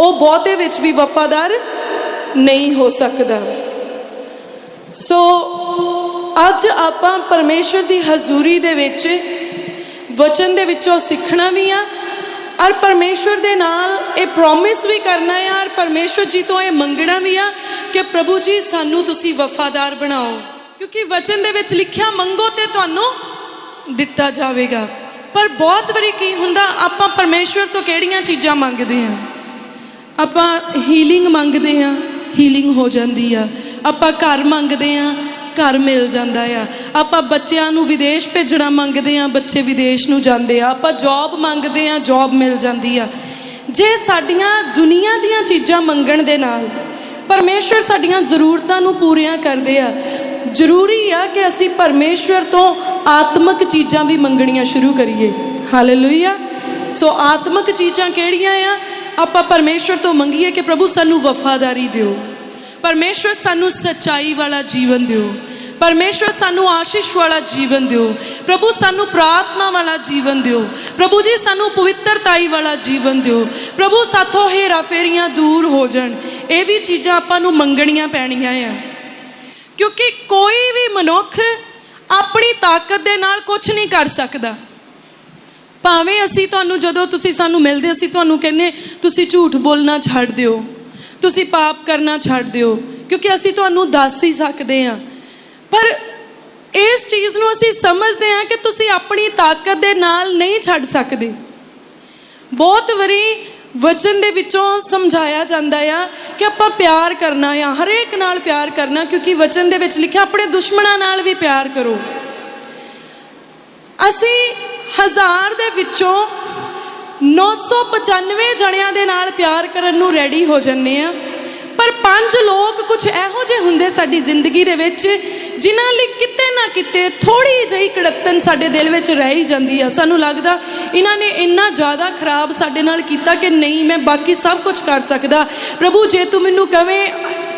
ਉਹ ਬਹੁਤੇ ਵਿੱਚ ਵੀ ਵਫਾਦਾਰ ਨਹੀਂ ਹੋ ਸਕਦਾ। ਸੋ ਅੱਜ ਆਪਾਂ ਪਰਮੇਸ਼ਰ ਦੀ ਹਜ਼ੂਰੀ ਦੇ ਵਿੱਚ ਵਚਨ ਦੇ ਵਿੱਚੋਂ ਸਿੱਖਣਾ ਵੀ ਆ ਔਰ ਪਰਮੇਸ਼ਰ ਦੇ ਨਾਲ ਇਹ ਪ੍ਰੋਮਿਸ ਵੀ ਕਰਨਾ ਹੈ ਔਰ ਪਰਮੇਸ਼ਰ ਜੀ ਤੋਂ ਇਹ ਮੰਗਣਾ ਵੀ ਆ ਕਿ ਪ੍ਰਭੂ ਜੀ, ਸਾਨੂੰ ਤੁਸੀਂ ਵਫਾਦਾਰ ਬਣਾਓ। ਕਿਉਂਕਿ ਵਚਨ ਦੇ ਵਿੱਚ ਲਿਖਿਆ ਮੰਗੋ ਤੇ ਤੁਹਾਨੂੰ ਦਿੱਤਾ ਜਾਵੇਗਾ। ਪਰ ਬਹੁਤ ਵਾਰੀ ਕੀ ਹੁੰਦਾ, ਆਪਾਂ ਪਰਮੇਸ਼ਰ ਤੋਂ ਕਿਹੜੀਆਂ ਚੀਜ਼ਾਂ ਮੰਗਦੇ ਆ? ਆਪਾਂ ਹੀਲਿੰਗ ਮੰਗਦੇ ਆ ਹੀਲਿੰਗ ਹੋ ਜਾਂਦੀ ਆ। ਆਪਾਂ ਘਰ ਮੰਗਦੇ ਆ ਘਰ ਮਿਲ ਜਾਂਦਾ ਆ। ਆਪਾਂ ਬੱਚਿਆਂ ਨੂੰ ਵਿਦੇਸ਼ ਭੇਜਣਾ ਮੰਗਦੇ ਆ ਬੱਚੇ ਵਿਦੇਸ਼ ਨੂੰ ਜਾਂਦੇ ਆ। ਆਪਾਂ ਜੌਬ ਮੰਗਦੇ ਆ ਜੌਬ ਮਿਲ ਜਾਂਦੀ ਆ। ਜੇ ਸਾਡੀਆਂ ਦੁਨੀਆ ਦੀਆਂ ਚੀਜ਼ਾਂ ਮੰਗਣ ਦੇ ਨਾਲ ਪਰਮੇਸ਼ਰ ਸਾਡੀਆਂ ਜ਼ਰੂਰਤਾਂ ਨੂੰ ਪੂਰੀਆਂ ਕਰਦੇ ਆ, ਜ਼ਰੂਰੀ ਆ ਕਿ ਅਸੀਂ ਪਰਮੇਸ਼ਰ ਤੋਂ ਆਤਮਿਕ ਚੀਜ਼ਾਂ ਵੀ ਮੰਗਣੀਆਂ ਸ਼ੁਰੂ ਕਰੀਏ। ਹਾਲੇਲੂਇਆ ਸੋ ਆਤਮਿਕ ਚੀਜ਼ਾਂ ਕਿਹੜੀਆਂ ਆ? ਆਪਾਂ ਪਰਮੇਸ਼ਰ ਤੋਂ ਮੰਗੀਏ ਕਿ ਪ੍ਰਭੂ ਸਾਨੂੰ ਵਫਾਦਾਰੀ ਦਿਓ। ਪਰਮੇਸ਼ਰ ਸਾਨੂੰ ਸੱਚਾਈ ਵਾਲਾ ਜੀਵਨ ਦਿਓ। ਪਰਮੇਸ਼ਰ ਸਾਨੂੰ ਆਸ਼ੀਸ਼ ਵਾਲਾ ਜੀਵਨ ਦਿਓ। ਪ੍ਰਭੂ ਸਾਨੂੰ ਪ੍ਰਾਰਥਨਾ ਵਾਲਾ ਜੀਵਨ ਦਿਓ। ਪ੍ਰਭੂ ਜੀ ਸਾਨੂੰ ਪਵਿੱਤਰਤਾਈ ਵਾਲਾ ਜੀਵਨ ਦਿਓ। ਪ੍ਰਭੂ ਸਾਥੋਂ ਹੇਰਾ ਫੇਰੀਆਂ ਦੂਰ ਹੋ ਜਾਣ। ਇਹ ਵੀ ਚੀਜ਼ਾਂ ਆਪਾਂ ਨੂੰ ਮੰਗਣੀਆਂ ਪੈਣੀਆਂ ਆ। ਕਿਉਂਕਿ ਕੋਈ ਵੀ ਮਨੁੱਖ ਆਪਣੀ ਤਾਕਤ ਦੇ ਨਾਲ ਕੁਝ ਨਹੀਂ ਕਰ ਸਕਦਾ। ਭਾਵੇਂ ਅਸੀਂ ਤੁਹਾਨੂੰ ਜਦੋਂ ਤੁਸੀਂ ਸਾਨੂੰ ਮਿਲਦੇ ਅਸੀਂ ਤੁਹਾਨੂੰ ਕਹਿੰਨੇ ਤੁਸੀਂ ਝੂਠ ਬੋਲਣਾ ਛੱਡ ਦਿਓ। ਤੁਸੀਂ ਪਾਪ ਕਰਨਾ ਛੱਡ ਦਿਓ, ਕਿਉਂਕਿ ਅਸੀਂ ਤੁਹਾਨੂੰ ਦੱਸ ਹੀ ਸਕਦੇ ਹਾਂ। ਪਰ ਇਸ ਚੀਜ਼ ਨੂੰ ਅਸੀਂ ਸਮਝਦੇ ਹਾਂ ਕਿ ਤੁਸੀਂ ਆਪਣੀ ਤਾਕਤ ਦੇ ਨਾਲ ਨਹੀਂ ਛੱਡ ਸਕਦੇ। ਬਹੁਤ ਵਾਰੀ ਵਚਨ ਦੇ ਵਿੱਚੋਂ ਸਮਝਾਇਆ ਜਾਂਦਾ ਆ ਕਿ ਆਪਾਂ ਪਿਆਰ ਕਰਨਾ ਆ, ਹਰੇਕ ਨਾਲ ਪਿਆਰ ਕਰਨਾ, ਕਿਉਂਕਿ ਵਚਨ ਦੇ ਵਿੱਚ ਲਿਖਿਆ, ਆਪਣੇ ਦੁਸ਼ਮਣਾਂ ਨਾਲ ਵੀ ਪਿਆਰ ਕਰੋ। ਅਸੀਂ ਹਜ਼ਾਰ ਦੇ ਵਿੱਚੋਂ 995 ਜਣਿਆਂ ਦੇ ਨਾਲ ਪਿਆਰ ਕਰਨ ਨੂੰ ਰੈਡੀ ਹੋ ਜੰਨੇ ਆ। ਪੰਜ ਲੋਕ ਕੁਝ ਇਹੋ ਜਿਹੇ ਹੁੰਦੇ ਸਾਡੀ ਜ਼ਿੰਦਗੀ ਦੇ ਵਿੱਚ, ਜਿਨ੍ਹਾਂ ਲਈ ਕਿਤੇ ਨਾ ਕਿਤੇ ਥੋੜੀ ਜਿਹੀ ਕੜੱਤਨ ਸਾਡੇ ਦਿਲ ਵਿੱਚ ਰਹਿ ਹੀ ਜਾਂਦੀ ਆ। ਸਾਨੂੰ ਲੱਗਦਾ ਇਹਨਾਂ ਨੇ ਇੰਨਾ ਜ਼ਿਆਦਾ ਖਰਾਬ ਸਾਡੇ ਨਾਲ ਕੀਤਾ ਕਿ ਨਹੀਂ, ਮੈਂ ਬਾਕੀ ਸਭ ਕੁਝ ਕਰ ਸਕਦਾ। ਪ੍ਰਭੂ, ਜੇ ਤੂੰ ਮੈਨੂੰ ਕਵੇਂ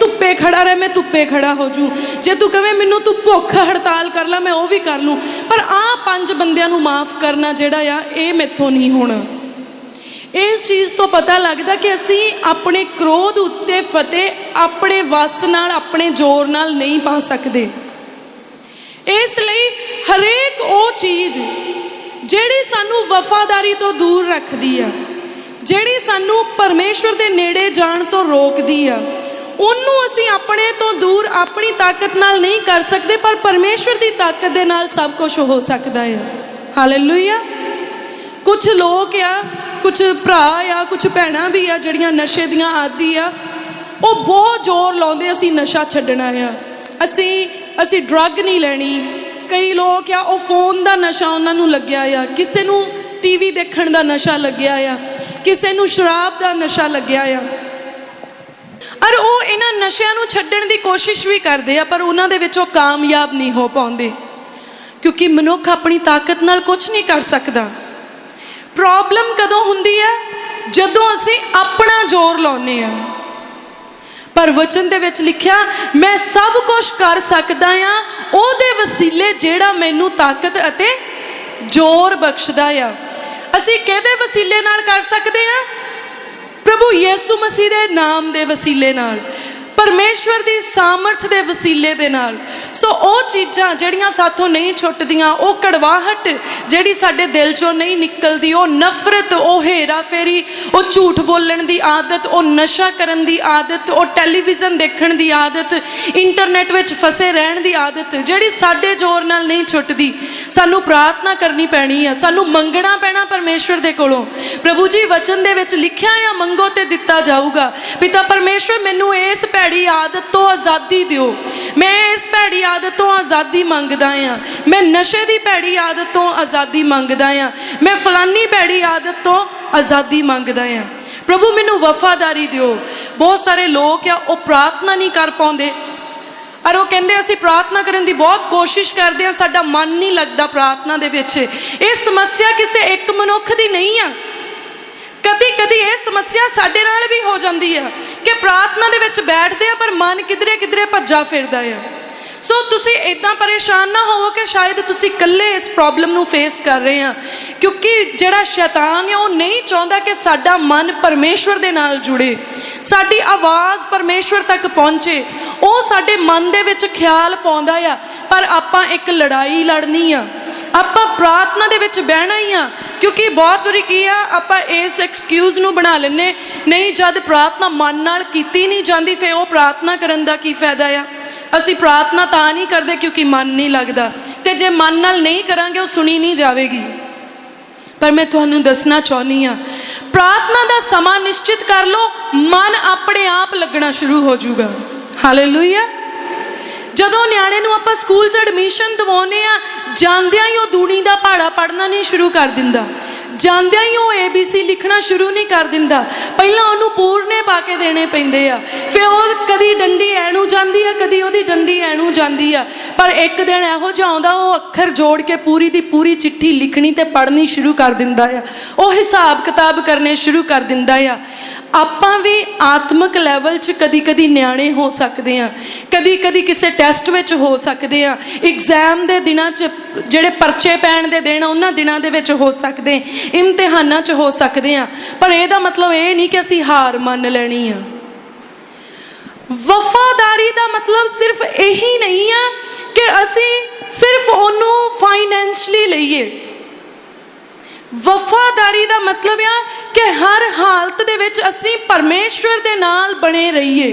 ਧੁੱਪੇ ਖੜਾ ਰਹਿ, ਮੈਂ ਧੁੱਪੇ ਖੜਾ ਹੋ ਜੂ ਜੇ ਤੂੰ ਕਵੇਂ ਮੈਨੂੰ ਤੂੰ ਭੁੱਖ ਹੜਤਾਲ ਕਰ ਲੈ, ਮੈਂ ਉਹ ਵੀ ਕਰ ਲੂੰ। ਪਰ ਆਹ ਪੰਜ ਬੰਦਿਆਂ ਨੂੰ ਮਾਫ ਕਰਨਾ ਜਿਹੜਾ ਆ, ਇਹ ਮੈਥੋਂ ਨਹੀਂ ਹੋਣਾ। ਇਸ ਚੀਜ਼ ਤੋਂ ਪਤਾ ਲੱਗਦਾ ਕਿ ਅਸੀਂ ਆਪਣੇ ਕ੍ਰੋਧ ਉੱਤੇ ਫਤਿਹ ਆਪਣੇ ਵਸ ਨਾਲ, ਆਪਣੇ ਜ਼ੋਰ ਨਾਲ ਨਹੀਂ ਪਾ ਸਕਦੇ। ਇਸ ਲਈ ਹਰੇਕ ਉਹ ਚੀਜ਼ ਜਿਹੜੀ ਸਾਨੂੰ ਵਫਾਦਾਰੀ ਤੋਂ ਦੂਰ ਰੱਖਦੀ ਆ, ਜਿਹੜੀ ਸਾਨੂੰ ਪਰਮੇਸ਼ਵਰ ਦੇ ਨੇੜੇ ਜਾਣ ਤੋਂ ਰੋਕਦੀ ਆ, ਉਹਨੂੰ ਅਸੀਂ ਆਪਣੇ ਤੋਂ ਦੂਰ ਆਪਣੀ ਤਾਕਤ ਨਾਲ ਨਹੀਂ ਕਰ ਸਕਦੇ, ਪਰ ਪਰਮੇਸ਼ਵਰ ਦੀ ਤਾਕਤ ਦੇ ਨਾਲ ਸਭ ਕੁਝ ਹੋ ਸਕਦਾ ਹੈ ਹਾਲੇਲੂਇਆ ਕੁਝ ਲੋਕ ਆ ਕੁਝ ਭਰਾ ਆ ਕੁਝ ਭੈਣਾਂ ਵੀ ਆ ਜਿਹੜੀਆਂ ਨਸ਼ੇ ਦੀਆਂ ਆਦੀ ਆ, ਉਹ ਬਹੁਤ ਜ਼ੋਰ ਲਾਉਂਦੇ ਅਸੀਂ ਨਸ਼ਾ ਛੱਡਣਾ ਆ। ਅਸੀਂ ਅਸੀਂ ਡਰੱਗ ਨਹੀਂ ਲੈਣੀ। ਕਈ ਲੋਕ ਆ, ਉਹ ਫੋਨ ਦਾ ਨਸ਼ਾ ਉਹਨਾਂ ਨੂੰ ਲੱਗਿਆ ਆ। ਕਿਸੇ ਨੂੰ ਟੀਵੀ ਦੇਖਣ ਦਾ ਨਸ਼ਾ ਲੱਗਿਆ ਆ। ਕਿਸੇ ਨੂੰ ਸ਼ਰਾਬ ਦਾ ਨਸ਼ਾ ਲੱਗਿਆ ਆ। ਔਰ ਉਹ ਇਹਨਾਂ ਨਸ਼ਿਆਂ ਨੂੰ ਛੱਡਣ ਦੀ ਕੋਸ਼ਿਸ਼ ਵੀ ਕਰਦੇ ਆ, ਪਰ ਉਹਨਾਂ ਦੇ ਵਿੱਚ ਉਹ ਕਾਮਯਾਬ ਨਹੀਂ ਹੋ ਪਾਉਂਦੇ। ਕਿਉਂਕਿ ਮਨੁੱਖ ਆਪਣੀ ਤਾਕਤ ਨਾਲ ਕੁਝ ਨਹੀਂ ਕਰ ਸਕਦਾ। ਪ੍ਰੋਬਲਮ ਕਦੋਂ ਹੁੰਦੀ ਹੈ? ਜਦੋਂ ਅਸੀਂ ਆਪਣਾ ਜ਼ੋਰ ਲਾਉਨੇ ਆ ਪਰ ਵਚਨ ਦੇ ਵਿੱਚ ਲਿਖਿਆ, ਮੈਂ ਸਭ ਕੁਝ ਕਰ ਸਕਦਾ ਆ ਉਹਦੇ ਵਸੀਲੇ ਜਿਹੜਾ ਮੈਨੂੰ ਤਾਕਤ ਅਤੇ ਜ਼ੋਰ ਬਖਸ਼ਦਾ ਆ। ਅਸੀਂ ਕਿਹਦੇ ਵਸੀਲੇ ਨਾਲ ਕਰ ਸਕਦੇ ਆ ਪ੍ਰਭੂ ਯੀਸੂ ਮਸੀਹ ਦੇ ਨਾਮ ਦੇ ਵਸੀਲੇ ਨਾਲ। ਪਰਮੇਸ਼ਵਰ ਦੀ ਸਾਮਰਥ ਦੇ ਵਸੀਲੇ ਦੇ ਨਾਲ। ਸੋ ਉਹ ਚੀਜ਼ਾਂ ਜਿਹੜੀਆਂ ਸਾਥੋਂ ਨਹੀਂ ਛੁੱਟਦੀਆਂ, ਉਹ ਕੜਵਾਹਟ ਜਿਹੜੀ ਸਾਡੇ ਦਿਲ ਚੋਂ ਨਹੀਂ ਨਿਕਲਦੀ, ਉਹ ਨਫ਼ਰਤ, ਉਹ ਹੇਰਾ ਉਹ ਝੂਠ ਬੋਲਣ ਦੀ ਆਦਤ, ਉਹ ਨਸ਼ਾ ਕਰਨ ਦੀ ਆਦਤ, ਉਹ ਟੈਲੀਵਿਜ਼ਨ ਦੇਖਣ ਦੀ ਆਦਤ, ਇੰਟਰਨੈਟ ਵਿੱਚ ਫਸੇ ਰਹਿਣ ਦੀ ਆਦਤ, ਜਿਹੜੀ ਸਾਡੇ ਜ਼ੋਰ ਨਾਲ ਨਹੀਂ ਛੁੱਟਦੀ। ਸਾਨੂੰ ਪ੍ਰਾਰਥਨਾ ਕਰਨੀ ਪੈਣੀ ਆ, ਸਾਨੂੰ ਮੰਗਣਾ ਪੈਣਾ ਪਰਮੇਸ਼ਵਰ ਦੇ ਕੋਲੋਂ। ਪ੍ਰਭੂ ਜੀ, ਵਚਨ ਦੇ ਵਿੱਚ ਲਿਖਿਆ ਆ, ਮੰਗੋ ਤੇ ਦਿੱਤਾ ਜਾਊਗਾ। ਪਿਤਾ ਪਰਮੇਸ਼ਵਰ, ਮੈਨੂੰ ਇਸ ਭੈੜੀ ਆਦਤ ਤੋਂ ਆਜ਼ਾਦੀ ਦਿਓ। ਮੈਂ ਇਸ ਭੈੜੀ ਆਦਤ ਤੋਂ ਆਜ਼ਾਦੀ ਮੰਗਦਾ ਆ। ਮੈਂ ਨਸ਼ੇ ਦੀ ਭੈੜੀ ਆਦਤ ਤੋਂ ਆਜ਼ਾਦੀ ਮੰਗਦਾ ਆ। ਮੈਂ ਫਲਾਨੀ ਭੈੜੀ ਆਦਤ ਤੋਂ ਆਜ਼ਾਦੀ ਮੰਗਦਾ ਆ। ਪ੍ਰਭੂ, ਮੈਨੂੰ ਵਫਾਦਾਰੀ ਦਿਓ। ਬਹੁਤ ਸਾਰੇ ਲੋਕ ਆ, ਉਹ ਪ੍ਰਾਰਥਨਾ ਨਹੀਂ ਕਰ ਪਾਉਂਦੇ। ਔਰ ਉਹ ਕਹਿੰਦੇ, ਅਸੀਂ ਪ੍ਰਾਰਥਨਾ ਕਰਨ ਦੀ ਬਹੁਤ ਕੋਸ਼ਿਸ਼ ਕਰਦੇ ਹਾਂ ਸਾਡਾ ਮਨ ਨਹੀਂ ਲੱਗਦਾ ਪ੍ਰਾਰਥਨਾ ਦੇ ਵਿੱਚ। ਇਹ ਸਮੱਸਿਆ ਕਿਸੇ ਇੱਕ ਮਨੁੱਖ ਦੀ ਨਹੀਂ ਆ। ਕਦੀ ਕਦੀ ਇਹ ਸਮੱਸਿਆ ਸਾਡੇ ਨਾਲ ਵੀ ਹੋ ਜਾਂਦੀ ਆ। ਕਿ ਪ੍ਰਾਰਥਨਾ ਦੇ ਵਿੱਚ ਬੈਠਦੇ ਆ, ਪਰ ਮਨ ਕਿਧਰੇ ਕਿਧਰੇ ਭੱਜਾ ਫਿਰਦਾ ਆ। ਸੋ ਤੁਸੀਂ ਇਦਾਂ ਪਰੇਸ਼ਾਨ ਨਾ ਹੋਵੋ ਕਿ ਸ਼ਾਇਦ ਤੁਸੀਂ ਇਕੱਲੇ ਇਸ ਪ੍ਰੋਬਲਮ ਨੂੰ ਫੇਸ ਕਰ ਰਹੇ ਆ। ਕਿਉਂਕਿ ਜਿਹੜਾ ਸ਼ੈਤਾਨ ਹੈ ਉਹ ਨਹੀਂ ਚਾਹੁੰਦਾ ਕਿ ਸਾਡਾ ਮਨ ਪਰਮੇਸ਼ਵਰ ਦੇ ਨਾਲ ਜੁੜੇ। ਸਾਡੀ ਆਵਾਜ਼ ਪਰਮੇਸ਼ਵਰ ਤੱਕ ਪਹੁੰਚੇ। ਉਹ ਸਾਡੇ ਮਨ ਦੇ ਵਿੱਚ ਖਿਆਲ ਪਾਉਂਦਾ ਆ, ਪਰ ਆਪਾਂ ਇੱਕ ਲੜਾਈ ਲੜਨੀ ਆ। ਆਪਾਂ ਪ੍ਰਾਰਥਨਾ ਦੇ ਵਿੱਚ ਬਹਿਣਾ ਹੀ ਆ, ਕਿਉਂਕਿ ਬਹੁਤ ਵਾਰੀ ਕੀ ਆ, ਆਪਾਂ ਇਸ ਐਕਸਕਿਊਜ਼ ਨੂੰ ਬਣਾ ਲੈਨੇ ਨਹੀਂ ਜਦ ਪ੍ਰਾਰਥਨਾ ਮਨ ਨਾਲ ਕੀਤੀ ਨਹੀਂ ਜਾਂਦੀ ਫੇ ਉਹ ਪ੍ਰਾਰਥਨਾ ਕਰਨ ਦਾ ਕੀ ਫਾਇਦਾ ਆ? ਅਸੀਂ ਪ੍ਰਾਰਥਨਾ ਤਾਂ ਨਹੀਂ ਕਰਦੇ ਕਿਉਂਕਿ ਮਨ ਨਹੀਂ ਲੱਗਦਾ, ਤੇ ਜੇ ਮਨ ਨਾਲ ਨਹੀਂ ਕਰਾਂਗੇ, ਉਹ ਸੁਣੀ ਨਹੀਂ ਜਾਵੇਗੀ। ਪਰ ਮੈਂ ਤੁਹਾਨੂੰ ਦੱਸਣਾ ਚਾਹੁੰਦੀ ਆ, ਪ੍ਰਾਰਥਨਾ ਦਾ ਸਮਾਂ ਨਿਸ਼ਚਿਤ ਕਰ ਲਓ, ਮਨ ਆਪਣੇ ਆਪ ਲੱਗਣਾ ਸ਼ੁਰੂ ਹੋ ਜਾਊਗਾ। ਹਾਲੇਲੂਇਆ ਜਦੋਂ ਨਿਆਣੇ ਨੂੰ ਆਪਾਂ ਸਕੂਲ 'ਚ ਐਡਮਿਸ਼ਨ ਦਿਵਾਉਨੇ ਆ ਜਾਂਦਿਆਂ ਹੀ ਉਹ ਦੂਣੀ ਦਾ ਪਹਾੜਾ ਪੜਨਾ ਨਹੀਂ ਸ਼ੁਰੂ ਕਰ ਦਿੰਦਾ। ਜਾਂਦਿਆਂ ਹੀ ਉਹ ABC ਲਿਖਣਾ ਸ਼ੁਰੂ ਨਹੀਂ ਕਰ ਦਿੰਦਾ। ਪਹਿਲਾਂ ਉਹਨੂੰ ਪੂਰਨੇ ਪਾ ਕੇ ਦੇਣੇ ਪੈਂਦੇ ਆ। ਫਿਰ ਉਹ ਕਦੀ ਡੰਡੀ ਐਣੂ ਜਾਂਦੀ ਆ, ਕਦੀ ਉਹਦੀ ਡੰਡੀ ਐਣੂ ਜਾਂਦੀ ਆ। ਪਰ ਇੱਕ ਦਿਨ ਇਹੋ ਜਿਹਾ ਆਉਂਦਾ, ਉਹ ਅੱਖਰ ਜੋੜ ਕੇ ਪੂਰੀ ਦੀ ਪੂਰੀ ਚਿੱਠੀ ਲਿਖਣੀ ਤੇ ਪੜ੍ਹਨੀ ਸ਼ੁਰੂ ਕਰ ਦਿੰਦਾ ਆ। ਉਹ ਹਿਸਾਬ ਕਿਤਾਬ ਕਰਨੇ ਸ਼ੁਰੂ ਕਰ ਦਿੰਦਾ ਆ। ਆਪਾਂ ਵੀ ਆਤਮਿਕ ਲੈਵਲ 'ਚ ਕਦੀ-ਕਦੀ ਨਿਆਣੇ ਹੋ ਸਕਦੇ ਆ ਕਦੀ-ਕਦੀ ਕਿਸੇ ਟੈਸਟ ਵਿੱਚ ਹੋ ਸਕਦੇ ਆ ਐਗਜ਼ਾਮ ਦੇ ਦਿਨਾਂ 'ਚ ਜਿਹੜੇ ਪਰਚੇ ਪੈਣ ਦੇ ਦਿਨ, ਉਹਨਾਂ ਦਿਨਾਂ ਦੇ ਵਿੱਚ ਹੋ ਸਕਦੇ ਇਮਤਿਹਾਨਾਂ 'ਚ ਹੋ ਸਕਦੇ ਆ ਪਰ ਇਹਦਾ ਮਤਲਬ ਇਹ ਨਹੀਂ ਕਿ ਅਸੀਂ ਹਾਰ ਮੰਨ ਲੈਣੀ ਆ। ਵਫਾਦਾਰੀ ਦਾ ਮਤਲਬ ਸਿਰਫ ਇਹੀ ਨਹੀਂ ਆ ਕਿ ਅਸੀਂ ਸਿਰਫ ਉਹਨੂੰ ਫਾਈਨੈਂਸ਼ਲੀ ਲਈਏ। ਵਫਾਦਾਰੀ ਦਾ ਮਤਲਬ ਆ ਕਿ ਹਰ ਹਾਲਤ ਦੇ ਵਿੱਚ ਅਸੀਂ ਪਰਮੇਸ਼ਵਰ ਦੇ ਨਾਲ ਬਣੇ ਰਹੀਏ।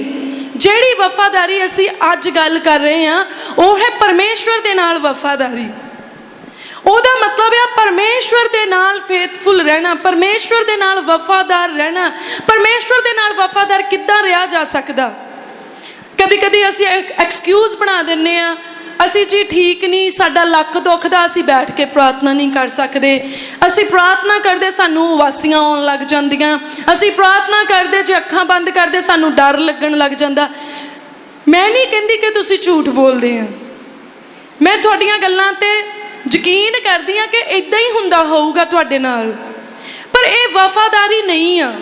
ਜਿਹੜੀ ਵਫਾਦਾਰੀ ਅਸੀਂ ਅੱਜ ਗੱਲ ਕਰ ਰਹੇ ਹਾਂ, ਉਹ ਹੈ ਪਰਮੇਸ਼ਵਰ ਦੇ ਨਾਲ ਵਫਾਦਾਰੀ। ਉਹਦਾ ਮਤਲਬ ਹੈ ਪਰਮੇਸ਼ਵਰ ਦੇ ਨਾਲ ਫੇਥਫੁਲ ਰਹਿਣਾ, ਪਰਮੇਸ਼ਵਰ ਦੇ ਨਾਲ ਵਫਾਦਾਰ ਰਹਿਣਾ। ਪਰਮੇਸ਼ਵਰ ਦੇ ਨਾਲ ਵਫਾਦਾਰ ਕਿੱਦਾਂ ਰਿਹਾ ਜਾ ਸਕਦਾ? ਕਦੀ ਕਦੀ ਅਸੀਂ ਐਕਸਕਿਊਜ਼ ਬਣਾ ਦਿੰਨੇ ਆ ਅਸੀਂ ਜੀ ਠੀਕ ਨਹੀਂ, ਸਾਡਾ ਲੱਕ ਦੁਖਦਾ, ਅਸੀਂ ਬੈਠ ਕੇ ਪ੍ਰਾਰਥਨਾ ਨਹੀਂ ਕਰ ਸਕਦੇ। ਅਸੀਂ ਪ੍ਰਾਰਥਨਾ ਕਰਦੇ ਸਾਨੂੰ ਵਾਸੀਆਂ ਆਉਣ ਲੱਗ ਜਾਂਦੀਆਂ। ਅਸੀਂ ਪ੍ਰਾਰਥਨਾ ਕਰਦੇ ਜੇ ਅੱਖਾਂ ਬੰਦ ਕਰਦੇ ਸਾਨੂੰ ਡਰ ਲੱਗਣ ਲੱਗ ਜਾਂਦਾ। ਮੈਂ ਨਹੀਂ ਕਹਿੰਦੀ ਕਿ ਤੁਸੀਂ ਝੂਠ ਬੋਲਦੇ ਆ। ਮੈਂ ਤੁਹਾਡੀਆਂ ਗੱਲਾਂ ਤੇ ਯਕੀਨ ਕਰਦੀ ਆ ਕਿ ਇਦਾਂ ਹੀ ਹੁੰਦਾ ਹੋਊਗਾ ਤੁਹਾਡੇ ਨਾਲ। ਪਰ ਇਹ ਵਫਾਦਾਰੀ ਨਹੀਂ ਆ।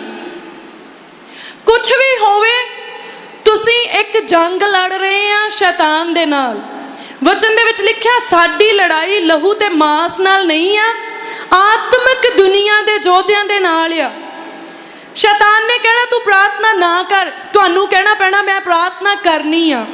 ਕੁਝ ਵੀ ਹੋਵੇ, ਤੁਸੀਂ ਇੱਕ ਜੰਗ ਲੜ ਰਹੇ ਆ ਸ਼ੈਤਾਨ ਦੇ ਨਾਲ। ਵਚਨ ਦੇ ਵਿੱਚ ਲਿਖਿਆ, ਸਾਡੀ ਲੜਾਈ ਲਹੂ ਤੇ ਮਾਸ ਨਾਲ ਨਹੀਂ ਆ, ਆਤਮਿਕ ਦੁਨੀਆ ਦੇ ਯੋਧਿਆਂ ਦੇ ਨਾਲ ਆ। ਸ਼ੈਤਾਨ ਨੇ ਕਹਿਣਾ, ਤੂੰ ਪ੍ਰਾਰਥਨਾ ਨਾ ਕਰ, ਤੁਹਾਨੂੰ ਕਹਿਣਾ ਪੈਣਾ, ਮੈਂ ਪ੍ਰਾਰਥਨਾ ਕਰਨੀ ਆ।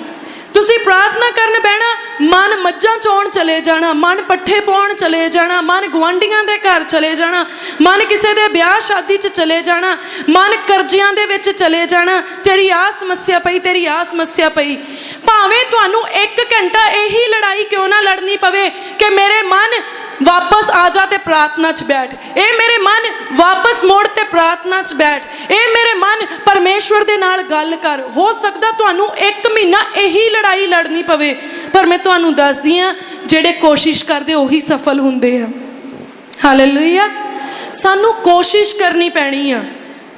ਤੁਸੀਂ ਪ੍ਰਾਰਥਨਾ ਕਰਨ ਬਹਿਣਾ, ਮਨ ਮੱਝਾਂ ਚੋਣ ਚਲੇ ਜਾਣਾ, ਮਨ ਪੱਠੇ ਪਾਉਣ ਚਲੇ ਜਾਣਾ, ਮਨ ਗਵਾਂਡੀਆਂ ਦੇ ਘਰ ਚਲੇ ਜਾਣਾ, ਮਨ ਕਿਸੇ ਦੇ ਵਿਆਹ ਸ਼ਾਦੀ 'ਚ ਚਲੇ ਜਾਣਾ, ਮਨ ਕਰਜ਼ਿਆਂ ਦੇ ਵਿੱਚ ਚਲੇ ਜਾਣਾ, ਤੇਰੀ ਆ ਸਮੱਸਿਆ ਪਈ, ਤੇਰੀ ਆ ਸਮੱਸਿਆ ਪਈ। ਭਾਵੇਂ ਤੁਹਾਨੂੰ 1 ਘੰਟਾ ਇਹੀ ਲੜਾਈ ਕਿਉਂ ਨਾ ਲੜਨੀ ਪਵੇ ਕਿ ਮੇਰੇ ਮਨ ਵਾਪਸ ਆ ਜਾ ਤੇ ਪ੍ਰਾਰਥਨਾ 'ਚ ਬੈਠ। ਇਹ ਮੇਰੇ ਮਨ ਵਾਪਸ ਮੋੜ ਤੇ ਪ੍ਰਾਰਥਨਾ 'ਚ ਬੈਠ। ਇਹ ਮੇਰੇ ਮਨ ਪਰਮੇਸ਼ਵਰ ਦੇ ਨਾਲ ਗੱਲ ਕਰ। ਹੋ ਸਕਦਾ ਤੁਹਾਨੂੰ ਇੱਕ ਮਹੀਨਾ ਇਹੀ ਲੜਾਈ ਲੜਨੀ ਪਵੇ, ਪਰ ਮੈਂ ਤੁਹਾਨੂੰ ਦੱਸਦੀ ਆ ਜਿਹੜੇ ਕੋਸ਼ਿਸ਼ ਕਰਦੇ ਉਹੀ ਸਫਲ ਹੁੰਦੇ ਆ। ਹਾਲੇਲੂਇਆ ਸਾਨੂੰ ਕੋਸ਼ਿਸ਼ ਕਰਨੀ ਪੈਣੀ ਆ।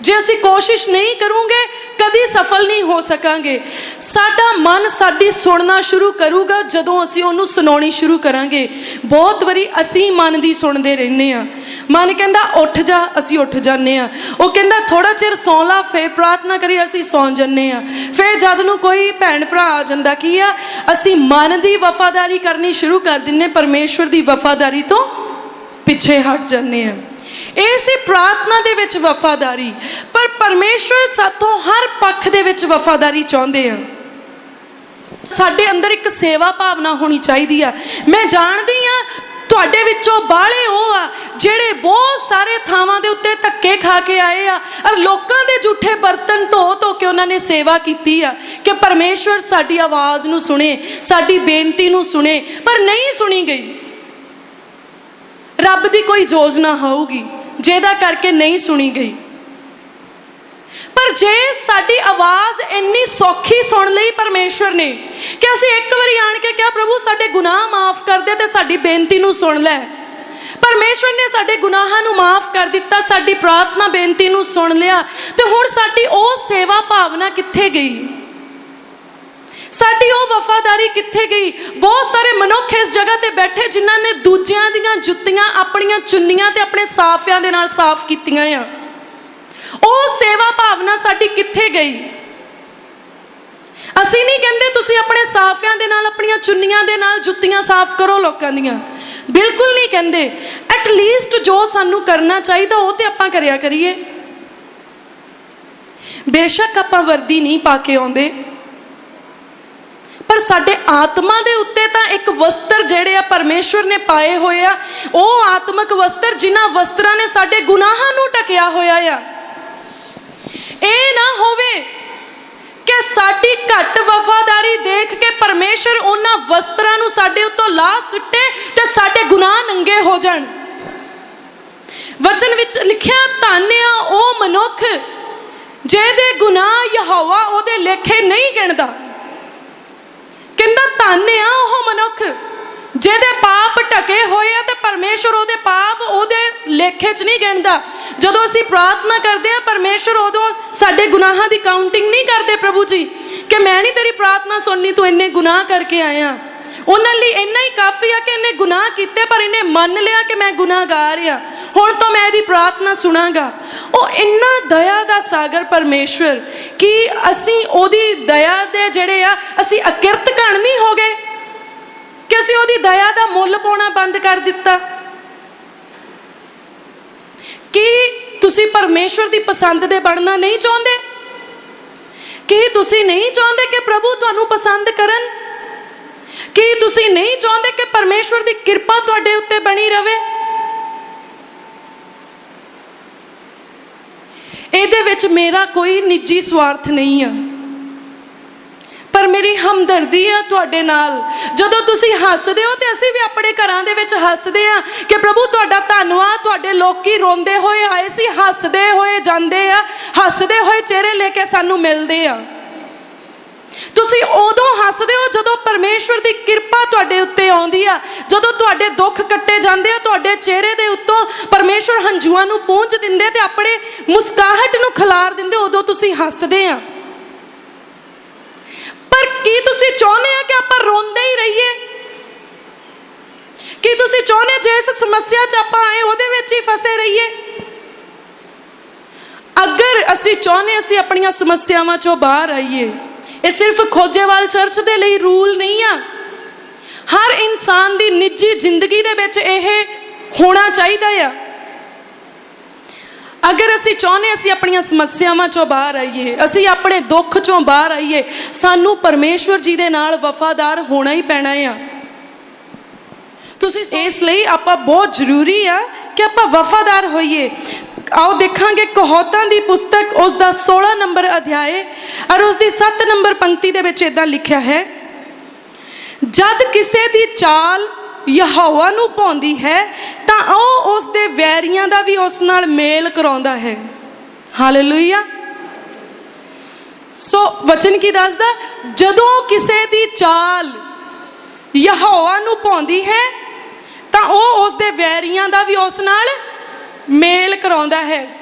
ਜੇ ਅਸੀਂ ਕੋਸ਼ਿਸ਼ ਨਹੀਂ ਕਰੂੰਗੇ ਕਦੀ ਸਫਲ ਨਹੀਂ ਹੋ ਸਕਾਂਗੇ। ਸਾਡਾ ਮਨ ਸਾਡੀ ਸੁਣਨਾ ਸ਼ੁਰੂ ਕਰੂਗਾ ਜਦੋਂ ਅਸੀਂ ਉਹਨੂੰ ਸੁਣਾਉਣੀ ਸ਼ੁਰੂ ਕਰਾਂਗੇ। ਬਹੁਤ ਵਾਰੀ ਅਸੀਂ ਮਨ ਦੀ ਸੁਣਦੇ ਰਹਿੰਦੇ ਆ ਮਨ ਕਹਿੰਦਾ, ਉੱਠ ਜਾ, ਅਸੀਂ ਉੱਠ ਜਾਂਦੇ ਆ ਉਹ ਕਹਿੰਦਾ ਥੋੜਾ ਚਿਰ ਸੌਂ ਲਾ, ਫੇਰ ਪ੍ਰਾਰਥਨਾ ਕਰੀ ਅਸੀਂ ਸੌਂ ਜਾਂਦੇ ਆ ਫੇਰ ਜਦ ਨੂੰ ਕੋਈ ਭੈਣ ਭਰਾ ਆ ਜਾਂਦਾ, ਕੀ ਆ? ਅਸੀਂ ਮਨ ਦੀ ਵਫਾਦਾਰੀ ਕਰਨੀ ਸ਼ੁਰੂ ਕਰ ਦਿੰਨੇ ਪਰਮੇਸ਼ਵਰ ਦੀ ਵਫਾਦਾਰੀ ਤੋਂ ਪਿੱਛੇ ਹਟ ਜਾਂਦੇ ਆ ਇਹ ਸੀ ਪ੍ਰਾਰਥਨਾ ਦੇ ਵਿੱਚ ਵਫਾਦਾਰੀ। ਪਰ ਪਰਮੇਸ਼ਵਰ ਸਾਥੋਂ ਹਰ ਪੱਖ ਦੇ ਵਿੱਚ ਵਫਾਦਾਰੀ ਚਾਹੁੰਦੇ ਆ। ਸਾਡੇ ਅੰਦਰ ਇੱਕ ਸੇਵਾ ਭਾਵਨਾ ਹੋਣੀ ਚਾਹੀਦੀ ਆ। ਮੈਂ ਜਾਣਦੀ ਆ, ਤੁਹਾਡੇ ਵਿੱਚੋਂ ਬਾਹਲੇ ਉਹ ਆ, ਜਿਹੜੇ ਬਹੁਤ ਸਾਰੇ ਥਾਵਾਂ ਦੇ ਉੱਤੇ ਧੱਕੇ ਖਾ ਕੇ ਆਏ ਆ। ਔਰ ਲੋਕਾਂ ਦੇ ਝੂਠੇ ਬਰਤਨ ਧੋ ਧੋ ਕੇ ਉਹਨਾਂ ਨੇ ਸੇਵਾ ਕੀਤੀ ਆ ਕਿ ਪਰਮੇਸ਼ਵਰ ਸਾਡੀ ਆਵਾਜ਼ ਨੂੰ ਸੁਣੇ, ਸਾਡੀ ਬੇਨਤੀ ਨੂੰ ਸੁਣੇ, ਪਰ ਨਹੀਂ ਸੁਣੀ ਗਈ। ਰੱਬ ਦੀ ਕੋਈ ਯੋਜਨਾ ਹੋਊਗੀ। ਜਿਹਦਾ ਕਰਕੇ ਨਹੀਂ ਸੁਣੀ ਗਈ। ਪਰ ਜੇ ਸਾਡੀ ਆਵਾਜ਼ ਇੰਨੀ ਸੌਖੀ ਸੁਣ ਲਈ ਪਰਮੇਸ਼ਵਰ ਨੇ ਕਿ ਅਸੀਂ ਇੱਕ ਵਾਰੀ ਆਣ ਕੇ ਕਿਹਾ, ਪ੍ਰਭੂ, ਸਾਡੇ ਗੁਨਾਹ ਮਾਫ ਕਰ ਦੇ ਤੇ ਸਾਡੀ ਬੇਨਤੀ ਨੂੰ ਸੁਣ ਲੈ। ਪਰਮੇਸ਼ਵਰ ਨੇ ਸਾਡੇ ਗੁਨਾਹਾਂ ਨੂੰ ਮਾਫ ਕਰ ਦਿੱਤਾ, ਸਾਡੀ ਪ੍ਰਾਰਥਨਾ ਬੇਨਤੀ ਨੂੰ ਸੁਣ ਲਿਆ ਤੇ ਹੁਣ ਸਾਡੀ ਉਹ ਸੇਵਾ ਭਾਵਨਾ ਕਿੱਥੇ ਗਈ? ਸਾਡੀ ਉਹ ਵਫਾਦਾਰੀ ਕਿੱਥੇ ਗਈ? ਬਹੁਤ ਸਾਰੇ ਮਨੁੱਖ ਇਸ ਜਗ੍ਹਾ ਤੇ ਬੈਠੇ ਜਿਨ੍ਹਾਂ ਨੇ ਦੂਜਿਆਂ ਦੀਆਂ ਜੁੱਤੀਆਂ ਆਪਣੀਆਂ ਚੁੰਨੀਆਂ ਤੇ ਆਪਣੇ ਸਾਫਿਆਂ ਦੇ ਨਾਲ ਸਾਫ਼ ਕੀਤੀਆਂ ਆ। ਉਹ ਸੇਵਾ ਭਾਵਨਾ ਸਾਡੀ ਕਿੱਥੇ ਗਈ? ਅਸੀਂ ਨਹੀਂ ਕਹਿੰਦੇ ਤੁਸੀਂ ਆਪਣੇ ਸਾਫਿਆਂ ਦੇ ਨਾਲ, ਆਪਣੀਆਂ ਚੁੰਨੀਆਂ ਦੇ ਨਾਲ ਜੁੱਤੀਆਂ ਸਾਫ਼ ਕਰੋ ਲੋਕਾਂ ਦੀਆਂ। ਬਿਲਕੁਲ ਨਹੀਂ ਕਹਿੰਦੇ। ਐਟ ਲੀਸਟ ਜੋ ਸਾਨੂੰ ਕਰਨਾ ਚਾਹੀਦਾ, ਉਹ ਤੇ ਆਪਾਂ ਕਰਿਆ ਕਰੀਏ। ਬੇਸ਼ੱਕ ਆਪਾਂ ਵਰਦੀ ਨਹੀਂ ਪਾ ਕੇ ਆਉਂਦੇ। ਪਰ ਸਾਡੇ ਆਤਮਾ ਦੇ ਉੱਤੇ ਤਾਂ ਇੱਕ ਵਸਤਰ ਜਿਹੜੇ ਆ ਪਰਮੇਸ਼ਵਰ ਨੇ ਪਾਏ ਹੋਏ ਆ, ਉਹ ਆਤਮਿਕ ਵਸਤਰ ਜਿਨ੍ਹਾਂ ਵਸਤਰਾਂ ਨੇ ਸਾਡੇ ਗੁਨਾਹਾਂ ਨੂੰ ਟਕਿਆ ਹੋਇਆ ਆ। ਇਹ ਨਾ ਹੋਵੇ ਕਿ ਸਾਡੀ ਘੱਟ ਵਫਾਦਾਰੀ ਦੇਖ ਕੇ ਪਰਮੇਸ਼ਰ ਉਹਨਾਂ ਵਸਤਰਾਂ ਨੂੰ ਸਾਡੇ ਉੱਤੋਂ ਲਾ ਸੁੱਟੇ ਤੇ ਸਾਡੇ ਗੁਨਾਹ ਨੰਗੇ ਹੋ ਜਾਣ। ਵਚਨ ਵਿੱਚ ਲਿਖਿਆ, ਧੰਨ ਉਹ ਮਨੁੱਖ ਜਿਹਦੇ ਗੁਨਾਹ ਯਹੋਵਾ ਉਹਦੇ ਲੇਖੇ ਨਹੀਂ ਗਿਣਦਾ। ਕਹਿੰਦਾ, ਧੰਨ ਆ ਉਹ ਮਨੁੱਖ। ਜਿਹਦੇ ਪਾਪ ਢਕੇ ਹੋਏ ਆ ਤੇ ਪਰਮੇਸ਼ਰ ਉਹਦੇ ਪਾਪ ਉਹਦੇ ਲੇਖੇ 'ਚ ਨਹੀਂ ਗਿਣਦਾ। ਜਦੋਂ ਅਸੀਂ ਪ੍ਰਾਰਥਨਾ ਕਰਦੇ ਆ, ਪਰਮੇਸ਼ਰ ਉਦੋਂ ਸਾਡੇ ਗੁਨਾਹਾਂ ਦੀ ਕਾਊਂਟਿੰਗ ਨਹੀਂ ਕਰਦੇ ਪ੍ਰਭੂ ਜੀ ਕਿ ਮੈਂ ਨਹੀਂ ਤੇਰੀ ਪ੍ਰਾਰਥਨਾ ਸੁਣਨੀ, ਤੂੰ ਇੰਨੇ ਗੁਨਾਹ ਕਰਕੇ ਆਇਆ। ਉਹਨਾਂ ਲਈ ਇੰਨਾ ਹੀ ਕਾਫੀ ਆ ਕਿ ਇਹਨੇ ਗੁਨਾਹ ਕੀਤੇ, ਪਰ ਇਹਨੇ ਮੰਨ ਲਿਆ ਕਿ ਮੈਂ ਗੁਨਾਹਗਾਰ ਆ। ਹੁਣ ਤੋਂ ਮੈਂ ਇਹਦੀ ਪ੍ਰਾਰਥਨਾ ਸੁਣਾਂਗਾ। ਉਹ ਇੰਨਾ ਦਇਆ ਦਾ ਸਾਗਰ ਪਰਮੇਸ਼ਵਰ ਕਿ ਅਸੀਂ ਉਹਦੀ ਦਇਆ ਦੇ ਜਿਹੜੇ ਆ, ਅਸੀਂ ਅਕਿਰਤ ਘਣ ਨਹੀਂ ਹੋ ਗਏ ਕਿ ਅਸੀਂ ਉਹਦੀ ਦਇਆ ਦਾ ਮੁੱਲ ਪਾਉਣਾ ਬੰਦ ਕਰ ਦਿੱਤਾ। ਕੀ ਤੁਸੀਂ ਪਰਮੇਸ਼ਵਰ ਦੀ ਪਸੰਦ ਦੇ ਬਣਨਾ ਨਹੀਂ ਚਾਹੁੰਦੇ? ਕੀ ਤੁਸੀਂ ਨਹੀਂ ਚਾਹੁੰਦੇ ਕਿ ਪ੍ਰਭੂ ਤੁਹਾਨੂੰ ਪਸੰਦ ਕਰਨ? ਕੀ ਤੁਸੀਂ ਨਹੀਂ ਚਾਹੁੰਦੇ ਕਿ ਪਰਮੇਸ਼ਵਰ ਦੀ ਕਿਰਪਾ ਤੁਹਾਡੇ ਉੱਤੇ ਬਣੀ ਰਵੇ? ਇਹਦੇ ਵਿੱਚ ਮੇਰਾ ਕੋਈ ਨਿੱਜੀ ਸਵਾਰਥ ਨਹੀਂ ਆ। ਪਰ ਮੇਰੀ ਹਮਦਰਦੀ ਆ ਤੁਹਾਡੇ ਨਾਲ। ਜਦੋਂ ਤੁਸੀਂ ਹੱਸਦੇ ਹੋ ਤੇ ਅਸੀਂ ਵੀ ਆਪਣੇ ਘਰਾਂ ਦੇ ਵਿੱਚ ਹੱਸਦੇ ਆ ਕਿ ਪ੍ਰਭੂ ਤੁਹਾਡਾ ਧੰਨਵਾਦ, ਤੁਹਾਡੇ ਲੋਕੀ ਰੋਂਦੇ ਹੋਏ ਆਏ ਸੀ, ਹੱਸਦੇ ਹੋਏ ਜਾਂਦੇ ਆ, ਹੱਸਦੇ ਹੋਏ ਚਿਹਰੇ ਲੈ ਕੇ ਸਾਨੂੰ ਮਿਲਦੇ ਆ। ਤੁਸੀਂ ਉਦੋਂ ਹੱਸਦੇ ਹੋ ਜਦੋਂ ਪਰਮੇਸ਼ਵਰ ਦੀ ਕਿਰਪਾ ਤੁਹਾਡੇ ਉੱਤੇ ਆਉਂਦੀ ਆ। ਜਦੋਂ ਤੁਹਾਡੇ ਦੁੱਖ ਕੱਟੇ ਜਾਂਦੇ ਆ, ਤੁਹਾਡੇ ਚਿਹਰੇ ਦੇ ਉੱਤੋਂ ਪਰਮੇਸ਼ਵਰ ਹੰਝੂਆਂ ਨੂੰ ਪੂੰਝ ਦਿੰਦੇ ਤੇ ਆਪਣੇ ਮੁਸਕਾਹਟ ਨੂੰ ਖਿਲਾਰ ਦਿੰਦੇ, ਉਦੋਂ ਤੁਸੀਂ ਹੱਸਦੇ ਆ। ਪਰ ਕੀ ਤੁਸੀਂ ਚਾਹੁੰਦੇ ਆ ਕਿ ਆਪਾਂ ਰੋਂਦੇ ਹੀ ਰਹੀਏ? ਕੀ ਤੁਸੀਂ ਚਾਹੁੰਦੇ ਜੇ ਸਮੱਸਿਆ 'ਚ ਆਪਾਂ ਆਏ, ਉਹਦੇ ਵਿੱਚ ਹੀ ਫਸੇ ਰਹੀਏ? ਅਗਰ ਅਸੀਂ ਚਾਹੁੰਦੇ ਅਸੀਂ ਆਪਣੀਆਂ ਸਮੱਸਿਆਵਾਂ 'ਚੋਂ ਬਾਹਰ ਆਈਏ, ਇਹ ਸਿਰਫ ਖੋਜੇਵਾਲ ਚਰਚ ਦੇ ਲਈ ਰੂਲ ਨਹੀਂ ਆ। ਹਰ ਇਨਸਾਨ ਦੀ ਨਿੱਜੀ ਜ਼ਿੰਦਗੀ ਦੇ ਵਿੱਚ ਇਹ ਹੋਣਾ ਚਾਹੀਦਾ ਆ। ਅਗਰ ਅਸੀਂ ਚਾਹੁੰਦੇ ਅਸੀਂ ਆਪਣੀਆਂ ਸਮੱਸਿਆਵਾਂ ਚੋਂ ਬਾਹਰ ਆਈਏ ਅਸੀਂ ਆਪਣੇ ਦੁੱਖ ਚੋਂ ਬਾਹਰ ਆਈਏ ਸਾਨੂੰ ਪਰਮੇਸ਼ਵਰ ਜੀ ਦੇ ਨਾਲ ਵਫਾਦਾਰ ਹੋਣਾ ਹੀ ਪੈਣਾ ਆ। ਤੁਸੀਂ ਇਸ ਲਈ ਆਪਾਂ ਬਹੁਤ ਜ਼ਰੂਰੀ ਆ ਕਿ ਆਪਾਂ ਵਫਾਦਾਰ ਹੋਈਏ। ਆਓ ਦੇਖਾਂਗੇ ਕਹੌਤਾਂ ਦੀ ਪੁਸਤਕ ਉਸ ਦਾ 16 ਨੰਬਰ ਅਧਿਆਏ ਔਰ ਉਸ ਦੀ 7 ਨੰਬਰ ਪੰਕਤੀ ਦੇ ਵਿੱਚ ਇਦਾਂ ਲਿਖਿਆ ਹੈ ਜਦ ਕਿਸੇ ਦੀ ਚਾਲ ਯਹੋਵਾ ਨੂੰ ਪਾਉਂਦੀ ਹੈ, ਤਾਂ ਉਹ ਉਸ ਦੇ ਵੈਰੀਆਂ ਦਾ ਵੀ ਉਸ ਨਾਲ ਮੇਲ ਕਰਾਉਂਦਾ ਹੈ। ਹਾਲੇਲੂਇਆ ਸੋ ਵਚਨ ਕੀ ਦੱਸਦਾ? ਜਦੋਂ ਕਿਸੇ ਦੀ ਚਾਲ ਯਹੋਵਾ ਨੂੰ ਪਾਉਂਦੀ ਹੈ, ਤਾਂ ਉਹ ਉਸ ਦੇ ਵੈਰੀਆਂ ਦਾ ਵੀ ਉਸ ਨਾਲ ਮੇਲ ਕਰਾਉਂਦਾ ਹੈ।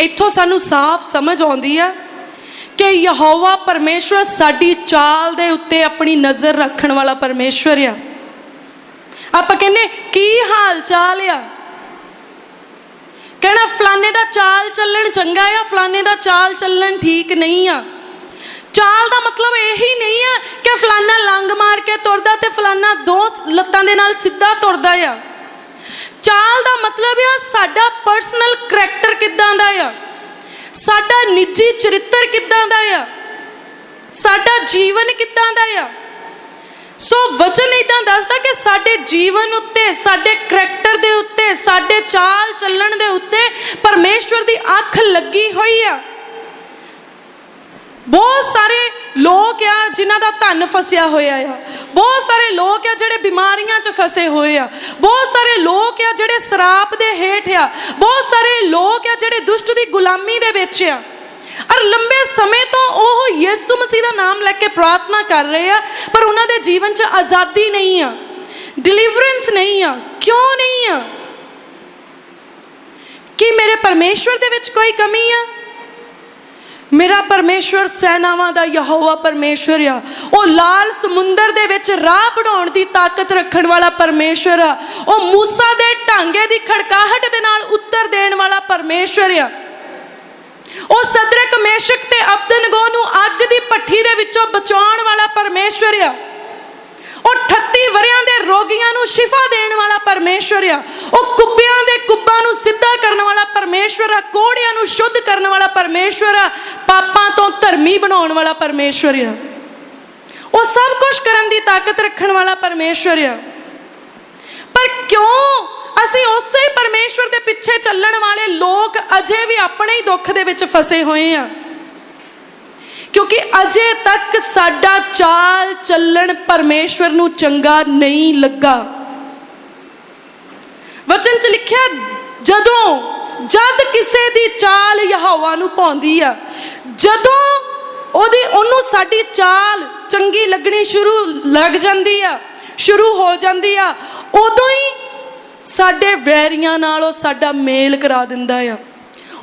ਇੱਥੋਂ ਸਾਨੂੰ ਸਾਫ਼ ਸਮਝ ਆਉਂਦੀ ਆ ਕਿ ਯਹੋਵਾ ਪਰਮੇਸ਼ਵਰ ਸਾਡੀ ਚਾਲ ਦੇ ਉੱਤੇ ਆਪਣੀ ਨਜ਼ਰ ਰੱਖਣ ਵਾਲਾ ਪਰਮੇਸ਼ਵਰ ਆ। ਆਪਾਂ ਕਹਿੰਨੇ ਕੀ ਹਾਲ ਚਾਲ ਆ? ਕਹਿਣਾ, ਫਲਾਣੇ ਦਾ ਚਾਲ ਚੱਲਣ ਚੰਗਾ ਆ, ਫਲਾਣੇ ਦਾ ਚਾਲ ਚੱਲਣ ਠੀਕ ਨਹੀਂ ਆ। ਚਾਲ ਦਾ ਮਤਲਬ ਇਹੀ ਨਹੀਂ ਆ ਕਿ ਫਲਾਣਾ ਲੰਗ ਮਾਰ ਕੇ ਤੁਰਦਾ ਤੇ ਫਲਾਣਾ ਦੋ ਲੱਤਾਂ ਦੇ ਨਾਲ ਸਿੱਧਾ ਤੁਰਦਾ ਆ। ਚਾਲ ਦਾ ਮਤਲਬ ਆ ਸਾਡਾ ਪਰਸਨਲ ਕਰੈਕਟਰ ਕਿੱਦਾਂ ਦਾ ਆ? ਸਾਡਾ ਨਿੱਜੀ ਚਰਿੱਤਰ ਕਿੱਦਾਂ ਦਾ ਆ? ਸਾਡਾ ਜੀਵਨ ਕਿੱਦਾਂ ਦਾ ਆ? ਸੋ ਵਚਨ ਇਦਾਂ ਦੱਸਦਾ ਕਿ ਸਾਡੇ ਜੀਵਨ ਉੱਤੇ, ਸਾਡੇ ਕਰੈਕਟਰ ਦੇ ਉੱਤੇ, ਸਾਡੇ ਚਾਲ ਚੱਲਣ ਦੇ ਉੱਤੇ ਪਰਮੇਸ਼ਵਰ ਦੀ ਅੱਖ ਲੱਗੀ ਹੋਈ ਆ। ਬਹੁਤ ਸਾਰੇ ਲੋਕ ਆ ਜਿਨ੍ਹਾਂ ਦਾ ਧਨ ਫਸਿਆ ਹੋਇਆ ਆ। ਬਹੁਤ ਸਾਰੇ ਲੋਕ ਆ ਜਿਹੜੇ ਬਿਮਾਰੀਆਂ 'ਚ ਫਸੇ ਹੋਏ ਆ। ਬਹੁਤ ਸਾਰੇ ਲੋਕ ਆ ਜਿਹੜੇ ਸਰਾਪ ਦੇ ਹੇਠ ਆ। ਬਹੁਤ ਸਾਰੇ ਲੋਕ ਆ, ਜਿਹੜੇ ਦੁਸ਼ਟ ਦੀ ਗੁਲਾਮੀ ਦੇ ਵਿੱਚ ਆ, ਔਰ ਲੰਬੇ ਸਮੇਂ ਤੋਂ ਉਹ ਯਿਸੂ ਮਸੀਹ ਦਾ ਨਾਮ ਲੈ ਕੇ ਪ੍ਰਾਰਥਨਾ ਕਰ ਰਹੇ ਆ, ਪਰ ਉਹਨਾਂ ਦੇ ਜੀਵਨ 'ਚ ਆਜ਼ਾਦੀ ਨਹੀਂ ਆ ਡਿਲੀਵਰੈਂਸ ਨਹੀਂ ਆ, ਕਿਉਂ ਨਹੀਂ ਆ? ਕੀ ਮੇਰੇ ਪਰਮੇਸ਼ਵਰ ਦੇ ਵਿੱਚ ਕੋਈ ਕਮੀ ਆ? ਮੇਰਾ ਪਰਮੇਸ਼ਵਰ ਸੈਨਾਵਾਂ ਦਾ ਯਹੋਵਾ ਪਰਮੇਸ਼ਵਰ ਆ। ਉਹ ਲਾਲ ਸਮੁੰਦਰ ਦੇ ਵਿੱਚ ਰਾਹ ਬਣਾਉਣ ਦੀ ਤਾਕਤ ਰੱਖਣ ਵਾਲਾ ਪਰਮੇਸ਼ਵਰ ਆ। ਉਹ ਮੂਸਾ ਦੇ ਢਾਂਗੇ ਦੀ ਖੜਕਾਹਟ ਦੇ ਨਾਲ ਉੱਤਰ ਦੇਣ ਵਾਲਾ ਪਰਮੇਸ਼ਵਰ ਆ। ਉਹ ਸਦਰਕ ਮੇਸ਼ਕ ਤੇ ਅਬਦਨਗੋ ਨੂੰ ਅੱਗ ਦੀ ਭੱਠੀ ਦੇ ਵਿੱਚੋਂ ਬਚਾਉਣ ਵਾਲਾ ਪਰਮੇਸ਼ਵਰ ਆ। ਉਹ 38 ਵਰਿਆਂ ਦੇ ਰੋਗੀਆਂ ਨੂੰ ਸ਼ਿਫਾ ਦੇਣ ਵਾਲਾ ਪਰਮੇਸ਼ਵਰ ਆ। ਉਹ ਕੁੱਬਿਆਂ ਦੇ ਕੁੱਬਾਂ ਨੂੰ ਸਿੱਧਾ ਕਰਨ ਵਾਲਾ ਪਰਮੇਸ਼ਵਰ ਆ। ਕੋੜਿਆਂ ਨੂੰ ਸ਼ੁੱਧ ਕਰਨ ਵਾਲਾ ਪਰਮੇਸ਼ਵਰ ਆ। ਪਾਪਾਂ ਤੋਂ ਧਰਮੀ ਬਣਾਉਣ ਵਾਲਾ ਪਰਮੇਸ਼ਵਰ ਆ। ਉਹ ਸਭ ਕੁਝ ਕਰਨ ਦੀ ਤਾਕਤ ਰੱਖਣ ਵਾਲਾ ਪਰਮੇਸ਼ਵਰ ਆ। ਪਰ ਕਿਉਂ ਅਸੀਂ ਉਸੇ ਹੀ ਪਰਮੇਸ਼ਵਰ ਦੇ ਪਿੱਛੇ ਚੱਲਣ ਵਾਲੇ ਲੋਕ ਅਜੇ ਵੀ ਆਪਣੇ ਹੀ ਦੁੱਖ ਦੇ ਵਿੱਚ ਫਸੇ ਹੋਏ ਆ? ਕਿਉਂਕਿ ਅਜੇ ਤੱਕ ਸਾਡਾ ਚਾਲ ਚੱਲਣ ਪਰਮੇਸ਼ਵਰ ਨੂੰ ਚੰਗਾ ਨਹੀਂ ਲੱਗਾ। ਵਚਨ ਚ ਲਿਖਿਆ, ਜਦੋਂ ਜਦ ਕਿਸੇ ਦੀ ਚਾਲ ਯਹੋਵਾ ਨੂੰ ਪਾਉਂਦੀ ਆ, ਜਦੋਂ ਉਹਦੀ, ਉਹਨੂੰ ਸਾਡੀ ਚਾਲ ਚੰਗੀ ਲੱਗਣੀ ਸ਼ੁਰੂ ਲੱਗ ਜਾਂਦੀ ਆ, ਸ਼ੁਰੂ ਹੋ ਜਾਂਦੀ ਆ, ਉਦੋਂ ਹੀ ਸਾਡੇ ਵੈਰੀਆਂ ਨਾਲ ਉਹ ਸਾਡਾ ਮੇਲ ਕਰਾ ਦਿੰਦਾ ਆ।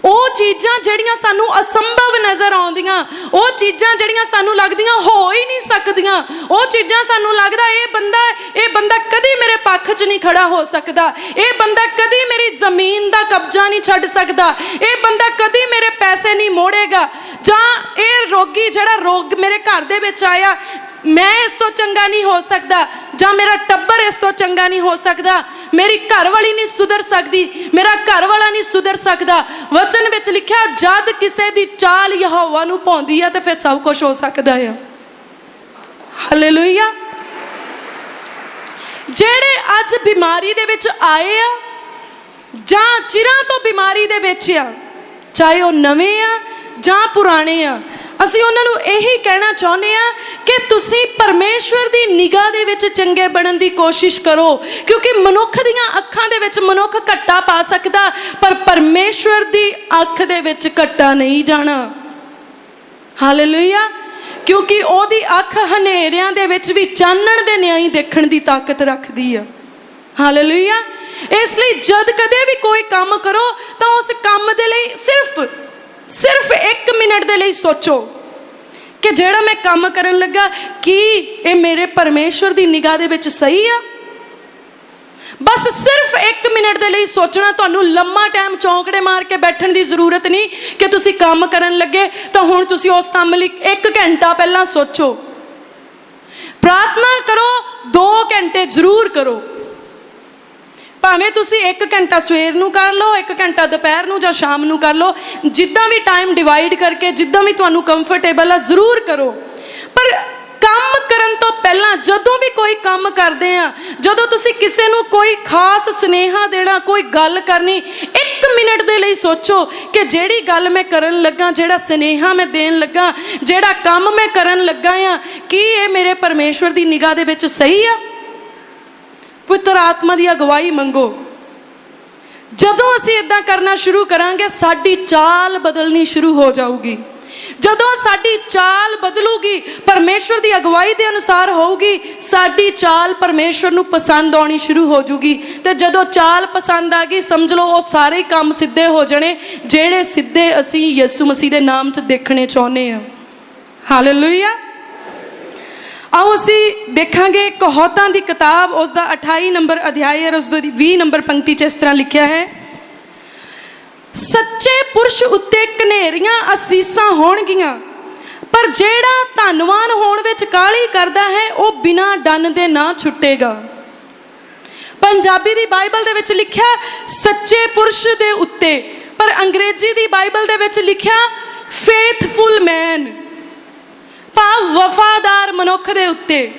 ਉਹ ਚੀਜ਼ਾਂ ਜਿਹੜੀਆਂ ਸਾਨੂੰ ਅਸੰਭਵ ਨਜ਼ਰ ਆਉਂਦੀਆਂ, ਉਹ ਚੀਜ਼ਾਂ ਜਿਹੜੀਆਂ ਸਾਨੂੰ ਲੱਗਦੀਆਂ ਹੋ ਹੀ ਨਹੀਂ ਸਕਦੀਆਂ, ਉਹ ਚੀਜ਼ਾਂ ਸਾਨੂੰ ਲੱਗਦਾ ਇਹ ਬੰਦਾ ਇਹ ਬੰਦਾ ਕਦੀ ਮੇਰੇ ਪੱਖ 'ਚ ਨਹੀਂ ਖੜਾ ਹੋ ਸਕਦਾ, ਇਹ ਬੰਦਾ ਕਦੀ ਮੇਰੀ ਜ਼ਮੀਨ ਦਾ ਕਬਜ਼ਾ ਨਹੀਂ ਛੱਡ ਸਕਦਾ, ਇਹ ਬੰਦਾ ਕਦੀ ਮੇਰੇ ਪੈਸੇ ਨਹੀਂ ਮੋੜੇਗਾ, ਜਾਂ ਇਹ ਰੋਗੀ ਜਿਹੜਾ ਰੋਗ ਮੇਰੇ ਘਰ ਦੇ ਵਿੱਚ ਆਇਆ ਮੈਂ ਇਸ ਤੋਂ ਚੰਗਾ ਨਹੀਂ ਹੋ ਸਕਦਾ ਜਾਂ ਮੇਰਾ ਟੱਬਰ ਇਸ ਤੋਂ ਚੰਗਾ ਨਹੀਂ ਹੋ ਸਕਦਾ। ਮੇਰੀ ਘਰ ਵਾਲੀ ਨਹੀਂ ਸੁਧਰ ਸਕਦੀ, ਮੇਰਾ ਘਰ ਵਾਲਾ ਨਹੀਂ ਸੁਧਰ ਸਕਦਾ। ਵਚਨ ਵਿੱਚ ਲਿਖਿਆ, ਜਦ ਕਿਸੇ ਦੀ ਚਾਲ ਯਹੋਵਾ ਨੂੰ ਪਾਉਂਦੀ ਆ, ਤੇ ਫਿਰ ਸਭ ਕੁਝ ਹੋ ਸਕਦਾ ਆ। ਹਾਲੇਲੂਇਆ ਜਿਹੜੇ ਅੱਜ ਬਿਮਾਰੀ ਦੇ ਵਿੱਚ ਆਏ ਆ, ਜਾਂ ਚਿਰਾਂ ਤੋਂ ਬਿਮਾਰੀ ਦੇ ਵਿੱਚ ਆ, ਚਾਹੇ ਉਹ ਨਵੇਂ ਆ ਜਾਂ ਪੁਰਾਣੇ ਆ ਅਸੀਂ ਉਹਨਾਂ ਨੂੰ ਇਹੀ ਕਹਿਣਾ ਚਾਹੁੰਦੇ ਆ ਕਿ ਤੁਸੀਂ ਪਰਮੇਸ਼ਵਰ ਦੀ ਨਿਗਾਹ ਦੇ ਵਿੱਚ ਚੰਗੇ ਬਣਨ ਦੀ ਕੋਸ਼ਿਸ਼ ਕਰੋ, ਕਿਉਂਕਿ ਮਨੁੱਖ ਦੀਆਂ ਅੱਖਾਂ ਦੇ ਵਿੱਚ ਮਨੁੱਖ ਘੱਟਾ ਪਾ ਸਕਦਾ, ਪਰ ਪਰਮੇਸ਼ਵਰ ਦੀ ਅੱਖ ਦੇ ਵਿੱਚ ਘੱਟਾ ਨਹੀਂ ਜਾਣਾ। ਹਾਲੇਲੂਇਆ ਕਿਉਂਕਿ ਉਹਦੀ ਅੱਖ ਹਨੇਰਿਆਂ ਦੇ ਵਿੱਚ ਵੀ ਚਾਨਣ ਦੇ ਨਿਆਈ ਦੇਖਣ ਦੀ ਤਾਕਤ ਰੱਖਦੀ ਆ। ਹਾਲੇਲੂਇਆ ਇਸ ਲਈ ਜਦ ਕਦੇ ਵੀ ਕੋਈ ਕੰਮ ਕਰੋ, ਤਾਂ ਉਸ ਕੰਮ ਦੇ ਲਈ ਸਿਰਫ ਸਿਰਫ 1 ਮਿੰਟ ਦੇ ਲਈ ਸੋਚੋ ਕਿ ਜਿਹੜਾ ਮੈਂ ਕੰਮ ਕਰਨ ਲੱਗਾ, ਕੀ ਇਹ ਮੇਰੇ ਪਰਮੇਸ਼ਵਰ ਦੀ ਨਿਗਾਹ ਦੇ ਵਿੱਚ ਸਹੀ ਆ? ਬਸ ਸਿਰਫ 1 ਮਿੰਟ ਦੇ ਲਈ ਸੋਚਣਾ, ਤੁਹਾਨੂੰ ਲੰਮਾ ਟਾਈਮ ਚੌਂਕੜੇ ਮਾਰ ਕੇ ਬੈਠਣ ਦੀ ਜ਼ਰੂਰਤ ਨਹੀਂ ਕਿ ਤੁਸੀਂ ਕੰਮ ਕਰਨ ਲੱਗੇ, ਤਾਂ ਹੁਣ ਤੁਸੀਂ ਉਸ ਕੰਮ ਲਈ 1 ਘੰਟਾ ਪਹਿਲਾਂ ਸੋਚੋ। ਪ੍ਰਾਰਥਨਾ ਕਰੋ 2 ਘੰਟੇ ਜ਼ਰੂਰ ਕਰੋ। ਭਾਵੇਂ ਤੁਸੀਂ 1 ਘੰਟਾ ਸਵੇਰ ਨੂੰ ਕਰ ਲਓ 1 ਘੰਟਾ ਦੁਪਹਿਰ ਨੂੰ ਜਾਂ ਸ਼ਾਮ ਨੂੰ ਕਰ ਲਓ, ਜਿੱਦਾਂ ਵੀ ਟਾਈਮ ਡਿਵਾਈਡ ਕਰਕੇ, ਜਿੱਦਾਂ ਵੀ ਤੁਹਾਨੂੰ ਕੰਫਰਟੇਬਲ ਆ, ਜ਼ਰੂਰ ਕਰੋ। ਪਰ ਕੰਮ ਕਰਨ ਤੋਂ ਪਹਿਲਾਂ ਜਦੋਂ ਵੀ ਕੋਈ ਕੰਮ ਕਰਦੇ ਆ, ਜਦੋਂ ਤੁਸੀਂ ਕਿਸੇ ਨੂੰ ਕੋਈ ਖਾਸ ਸੁਨੇਹਾ ਦੇਣਾ, ਕੋਈ ਗੱਲ ਕਰਨੀ 1 ਮਿੰਟ ਦੇ ਲਈ ਸੋਚੋ ਕਿ ਜਿਹੜੀ ਗੱਲ ਮੈਂ ਕਰਨ ਲੱਗਾ, ਜਿਹੜਾ ਸੁਨੇਹਾ ਮੈਂ ਦੇਣ ਲੱਗਾ, ਜਿਹੜਾ ਕੰਮ ਮੈਂ ਕਰਨ ਲੱਗਾ ਆ, ਕੀ ਇਹ ਮੇਰੇ ਪਰਮੇਸ਼ਵਰ ਦੀ ਨਿਗਾਹ ਦੇ ਵਿੱਚ ਸਹੀ ਆ? ਪਵਿੱਤਰ ਆਤਮਾ ਦੀ ਅਗਵਾਈ ਮੰਗੋ। ਜਦੋਂ ਅਸੀਂ ਇਦਾਂ ਕਰਨਾ ਸ਼ੁਰੂ ਕਰਾਂਗੇ, ਸਾਡੀ ਚਾਲ ਬਦਲਣੀ ਸ਼ੁਰੂ ਹੋ ਜਾਊਗੀ। ਜਦੋਂ ਸਾਡੀ ਚਾਲ ਬਦਲੂਗੀ, ਪਰਮੇਸ਼ਵਰ ਦੀ ਅਗਵਾਈ ਦੇ ਅਨੁਸਾਰ ਹੋਊਗੀ, ਸਾਡੀ ਚਾਲ ਪਰਮੇਸ਼ਵਰ ਨੂੰ ਪਸੰਦ ਆਉਣੀ ਸ਼ੁਰੂ ਹੋ ਜੂਗੀ। ਤੇ ਜਦੋਂ ਚਾਲ ਪਸੰਦ ਆ ਗਈ, ਸਮਝ ਲਓ, ਉਹ ਸਾਰੇ ਕੰਮ ਸਿੱਧੇ ਹੋ ਜਾਣੇ, ਜਿਹੜੇ ਸਿੱਧੇ ਅਸੀਂ ਯਿਸੂ ਮਸੀਹ ਦੇ ਨਾਮ 'ਚ ਦੇਖਣੇ ਚਾਹੁੰਦੇ ਹਾਂ। ਹਾਲੇਲੂਇਆ ਆਓ ਅਸੀਂ ਦੇਖਾਂਗੇ ਕਹੌਤਾਂ ਦੀ ਕਿਤਾਬ ਉਸ ਦਾ 28 ਨੰਬਰ ਅਧਿਆਇ ਹੈ ਉਸ ਦੀ 20 ਨੰਬਰ ਪੰਕਤੀ 'ਚ ਇਸ ਤਰ੍ਹਾਂ ਲਿਖਿਆ ਹੈ। ਸੱਚੇ ਪੁਰਸ਼ ਉੱਤੇ ਕਨੇਰੀਆਂ ਅਸੀਸਾਂ ਹੋਣਗੀਆਂ, ਪਰ ਜਿਹੜਾ ਧੰਨਵਾਨ ਹੋਣ ਵਿੱਚ ਕਾਹਲੀ ਕਰਦਾ ਹੈ, ਉਹ ਬਿਨਾਂ ਡੰਨ ਦੇ ਨਾ ਛੁੱਟੇਗਾ। ਪੰਜਾਬੀ ਦੀ ਬਾਈਬਲ ਦੇ ਵਿੱਚ ਲਿਖਿਆ, ਸੱਚੇ ਪੁਰਸ਼ ਦੇ ਉੱਤੇ, ਪਰ ਅੰਗਰੇਜ਼ੀ ਦੀ ਬਾਈਬਲ ਦੇ ਵਿੱਚ ਲਿਖਿਆ ਫੇਥਫੁਲ ਮੈਨ ਭਾਵ ਵਫਾਦਾਰ ਮਨੁੱਖ ਦੇ ਉੱਤੇ।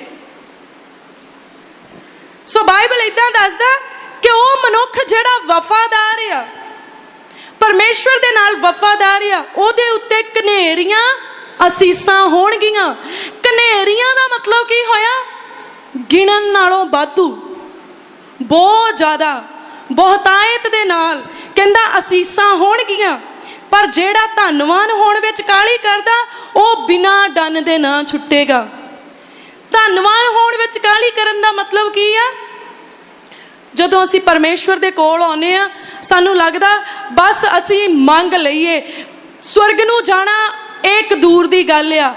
ਸੋ ਬਾਈਬਲ ਇਦਾਂ ਦੱਸਦਾ ਕਿ ਉਹ ਮਨੁੱਖ ਜਿਹੜਾ ਵਫਾਦਾਰ ਆ, ਪਰਮੇਸ਼ਵਰ ਦੇ ਨਾਲ ਵਫਾਦਾਰ ਆ, ਉਹਦੇ ਉੱਤੇ ਕਨੇਰੀਆਂ ਅਸੀਸਾਂ ਹੋਣਗੀਆਂ। ਕਨੇਰੀਆਂ ਦਾ ਮਤਲਬ ਕੀ ਹੋਇਆ? ਗਿਣਨ ਨਾਲੋਂ ਵਾਧੂ। ਬਹੁਤ ਜ਼ਿਆਦਾ। ਬਹੁਤਾਇਤ ਦੇ ਨਾਲ। ਕਹਿੰਦਾ ਅਸੀਸਾਂ ਹੋਣਗੀਆਂ। ਪਰ ਜਿਹੜਾ ਧੰਨਵਾਨ ਹੋਣ ਵਿੱਚ ਕਾਲੀ ਕਰਦਾ, ਉਹ ਬਿਨਾਂ ਡੰਨ ਦੇ ਨਾ ਛੁੱਟੇਗਾ। ਧੰਨਵਾਨ ਹੋਣ ਵਿੱਚ ਕਾਲੀ ਕਰਨ ਦਾ ਮਤਲਬ ਕੀ ਆ? ਜਦੋਂ ਅਸੀਂ ਪਰਮੇਸ਼ਵਰ ਦੇ ਕੋਲ ਆਉਨੇ ਆ, ਸਾਨੂੰ ਲੱਗਦਾ ਬਸ ਅਸੀਂ ਮੰਗ ਲਈਏ। ਸਵਰਗ ਨੂੰ ਜਾਣਾ ਇੱਕ ਦੂਰ ਦੀ ਗੱਲ ਆ।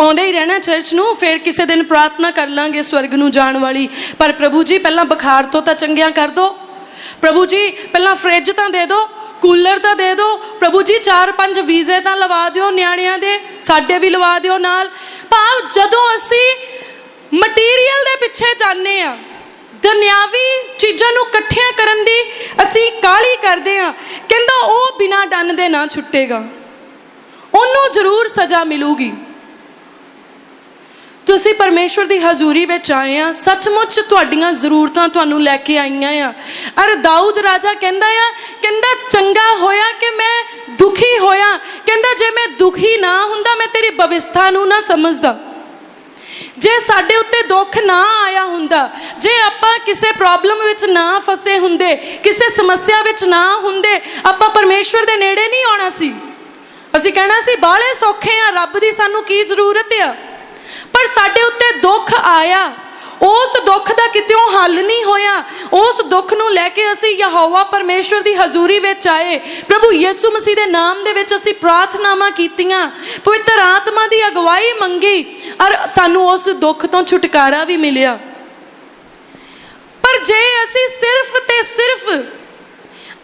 ਆਉਂਦੇ ਹੀ ਰਹਿਣਾ ਚਰਚ ਨੂੰ, ਫਿਰ ਕਿਸੇ ਦਿਨ ਪ੍ਰਾਰਥਨਾ ਕਰ ਲਾਂਗੇ ਸਵਰਗ ਨੂੰ ਜਾਣ ਵਾਲੀ। ਪਰ ਪ੍ਰਭੂ ਜੀ, ਪਹਿਲਾਂ ਬੁਖਾਰ ਤੋਂ ਤਾਂ ਚੰਗਿਆਂ ਕਰ ਦੋ। ਪ੍ਰਭੂ ਜੀ, ਪਹਿਲਾਂ ਫ੍ਰਿਜ ਤਾਂ ਦੇ ਦਿਓ ਕੂਲਰ ਤਾਂ ਦੇ ਦਿਓ। ਪ੍ਰਭੂ ਜੀ, ਚਾਰ ਪੰਜ ਵੀਜ਼ੇ ਤਾਂ ਲਵਾ ਦਿਓ। ਨਿਆਣਿਆਂ ਦੇ ਸਾਡੇ ਵੀ ਲਵਾ ਦਿਓ ਨਾਲ। ਭਾਵ ਜਦੋਂ ਅਸੀਂ ਮਟੀਰੀਅਲ ਦੇ ਪਿੱਛੇ ਜਾਂਦੇ ਆ ਦੁਨਿਆਵੀ ਚੀਜ਼ਾਂ ਨੂੰ ਇਕੱਠਿਆਂ ਕਰਨ ਦੀ ਅਸੀਂ ਕਾਲੀ ਕਰਦੇ ਆ ਕਹਿੰਦਾ ਉਹ ਬਿਨਾ ਡੰਨ ਦੇ ਨਾ ਛੁੱਟੇਗਾ। ਉਹਨੂੰ ਜ਼ਰੂਰ ਸਜ਼ਾ ਮਿਲੂਗੀ। ਤੁਸੀਂ ਪਰਮੇਸ਼ਵਰ ਦੀ ਹਜ਼ੂਰੀ ਵਿੱਚ ਆਏ ਆ, ਸੱਚਮੁੱਚ ਤੁਹਾਡੀਆਂ ਜ਼ਰੂਰਤਾਂ ਤੁਹਾਨੂੰ ਲੈ ਕੇ ਆਈਆਂ ਆ। ਅਰ ਦਾਊਦ ਰਾਜਾ ਕਹਿੰਦਾ ਆ, ਕਹਿੰਦਾ ਚੰਗਾ ਹੋਇਆ ਕਿ ਮੈਂ ਦੁਖੀ ਹੋਇਆ। ਕਹਿੰਦਾ ਜੇ ਮੈਂ ਦੁਖੀ ਨਾ ਹੁੰਦਾ, ਮੈਂ ਤੇਰੀ ਭਵਿਸ਼ਥਾ ਨੂੰ ਨਾ ਸਮਝਦਾ। ਜੇ ਸਾਡੇ ਉੱਤੇ ਦੁੱਖ ਨਾ ਆਇਆ ਹੁੰਦਾ, ਜੇ ਆਪਾਂ ਕਿਸੇ ਪ੍ਰੋਬਲਮ ਵਿੱਚ ਨਾ ਫਸੇ ਹੁੰਦੇ, ਕਿਸੇ ਸਮੱਸਿਆ ਵਿੱਚ ਨਾ ਹੁੰਦੇ, ਆਪਾਂ ਪਰਮੇਸ਼ਵਰ ਦੇ ਨੇੜੇ ਨਹੀਂ ਆਉਣਾ ਸੀ। ਅਸੀਂ ਕਹਿਣਾ ਸੀ, ਬਾਹਲੇ ਸੌਖੇ ਆ, ਰੱਬ ਦੀ ਸਾਨੂੰ ਕੀ ਜ਼ਰੂਰਤ ਆ? ਪਰ ਸਾਡੇ ਉੱਤੇ ਦੁੱਖ ਆਇਆ। ਉਸ ਦੁੱਖ ਦਾ ਕਿਤੇੋਂ ਹੱਲ ਨਹੀਂ ਹੋਇਆ। ਉਸ ਦੁੱਖ ਨੂੰ ਲੈ ਕੇ ਅਸੀਂ ਯਹੋਵਾ ਪਰਮੇਸ਼ਵਰ ਦੀ ਹਜ਼ੂਰੀ ਵਿੱਚ ਆਏ। ਪ੍ਰਭੂ ਯਿਸੂ ਮਸੀਹ ਦੇ ਨਾਮ ਦੇ ਵਿੱਚ ਅਸੀਂ ਪ੍ਰਾਰਥਨਾਵਾਂ ਕੀਤੀਆਂ। ਪਵਿੱਤਰ ਆਤਮਾ ਦੀ ਅਗਵਾਈ ਮੰਗੀ ਔਰ ਸਾਨੂੰ ਉਸ ਦੁੱਖ ਤੋਂ ਛੁਟਕਾਰਾ ਵੀ ਮਿਲਿਆ। ਪਰ ਜੇ ਅਸੀਂ ਸਿਰਫ ਤੇ ਸਿਰਫ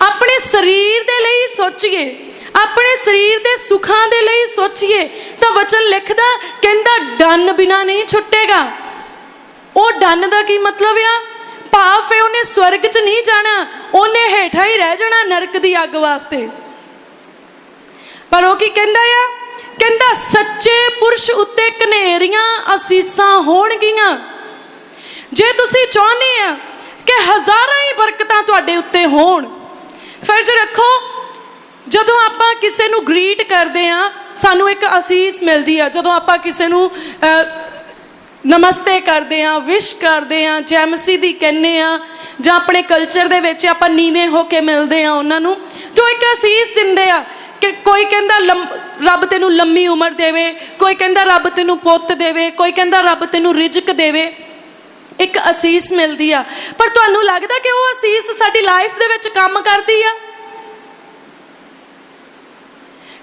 ਆਪਣੇ ਸਰੀਰ ਦੇ ਲਈ ਸੋਚੀਏ ਆਪਣੇ ਸਰੀਰ ਦੇ ਸੁੱਖਾਂ ਦੇ ਲਈ ਸੋਚੀਏ ਤਾਂ ਵਚਨ ਲਿਖਦਾ, ਕਹਿੰਦਾ ਡੰਨ ਬਿਨਾ ਨਹੀਂ ਛੁੱਟੇਗਾ। ਉਹ ਡੰਨ ਦਾ ਕੀ ਮਤਲਬ ਆ? ਭਾਵ ਹੈ ਉਹਨੇ ਸਵਰਗ 'ਚ ਨਹੀਂ ਜਾਣਾ, ਉਹਨੇ ਹੇਠਾਂ ਹੀ ਰਹਿ ਜਾਣਾ ਨਰਕ ਦੀ ਅੱਗ ਵਾਸਤੇ। ਪਰ ਉਹ ਕੀ ਕਹਿੰਦਾ ਆ? ਕਹਿੰਦਾ, ਸੱਚੇ ਪੁਰਸ਼ ਉੱਤੇ ਕਨੇਰੀਆਂ ਅਸੀਸਾਂ ਹੋਣਗੀਆਂ। ਜੇ ਤੁਸੀਂ ਚਾਹੁੰਦੇ ਆ ਕਿ ਹਜ਼ਾਰਾਂ ਹੀ ਬਰਕਤਾਂ ਤੁਹਾਡੇ ਉੱਤੇ ਹੋਣ, ਫਿਰ ਜੇ ਰੱਖੋ ਜਦੋਂ ਆਪਾਂ ਕਿਸੇ ਨੂੰ ਗ੍ਰੀਟ ਕਰਦੇ ਆ ਸਾਨੂੰ ਇੱਕ ਅਸੀਸ ਮਿਲਦੀ ਆ। ਜਦੋਂ ਆਪਾਂ ਕਿਸੇ ਨੂੰ ਨਮਸਤੇ ਕਰਦੇ ਆ ਵਿਸ਼ ਕਰਦੇ ਆ ਜੈਮਸੀ ਦੀ ਕਹਿੰਨੇ ਆ ਜਾਂ ਆਪਣੇ ਕਲਚਰ ਦੇ ਵਿੱਚ ਆਪਾਂ ਨੀਵੇਂ ਹੋ ਕੇ ਮਿਲਦੇ ਆ ਉਹਨਾਂ ਨੂੰ ਤੇ ਉਹ ਇੱਕ ਅਸੀਸ ਦਿੰਦੇ ਆ ਕਿ ਕੋਈ ਕਹਿੰਦਾ ਲੰਮ- ਰੱਬ ਤੈਨੂੰ ਲੰਮੀ ਉਮਰ ਦੇਵੇ, ਕੋਈ ਕਹਿੰਦਾ ਰੱਬ ਤੈਨੂੰ ਪੁੱਤ ਦੇਵੇ, ਕੋਈ ਕਹਿੰਦਾ ਰੱਬ ਤੈਨੂੰ ਰਿਜ਼ਕ ਦੇਵੇ, ਇੱਕ ਅਸੀਸ ਮਿਲਦੀ ਆ। ਪਰ ਤੁਹਾਨੂੰ ਲੱਗਦਾ ਕਿ ਉਹ ਅਸੀਸ ਸਾਡੀ ਲਾਈਫ ਦੇ ਵਿੱਚ ਕੰਮ ਕਰਦੀ ਆ?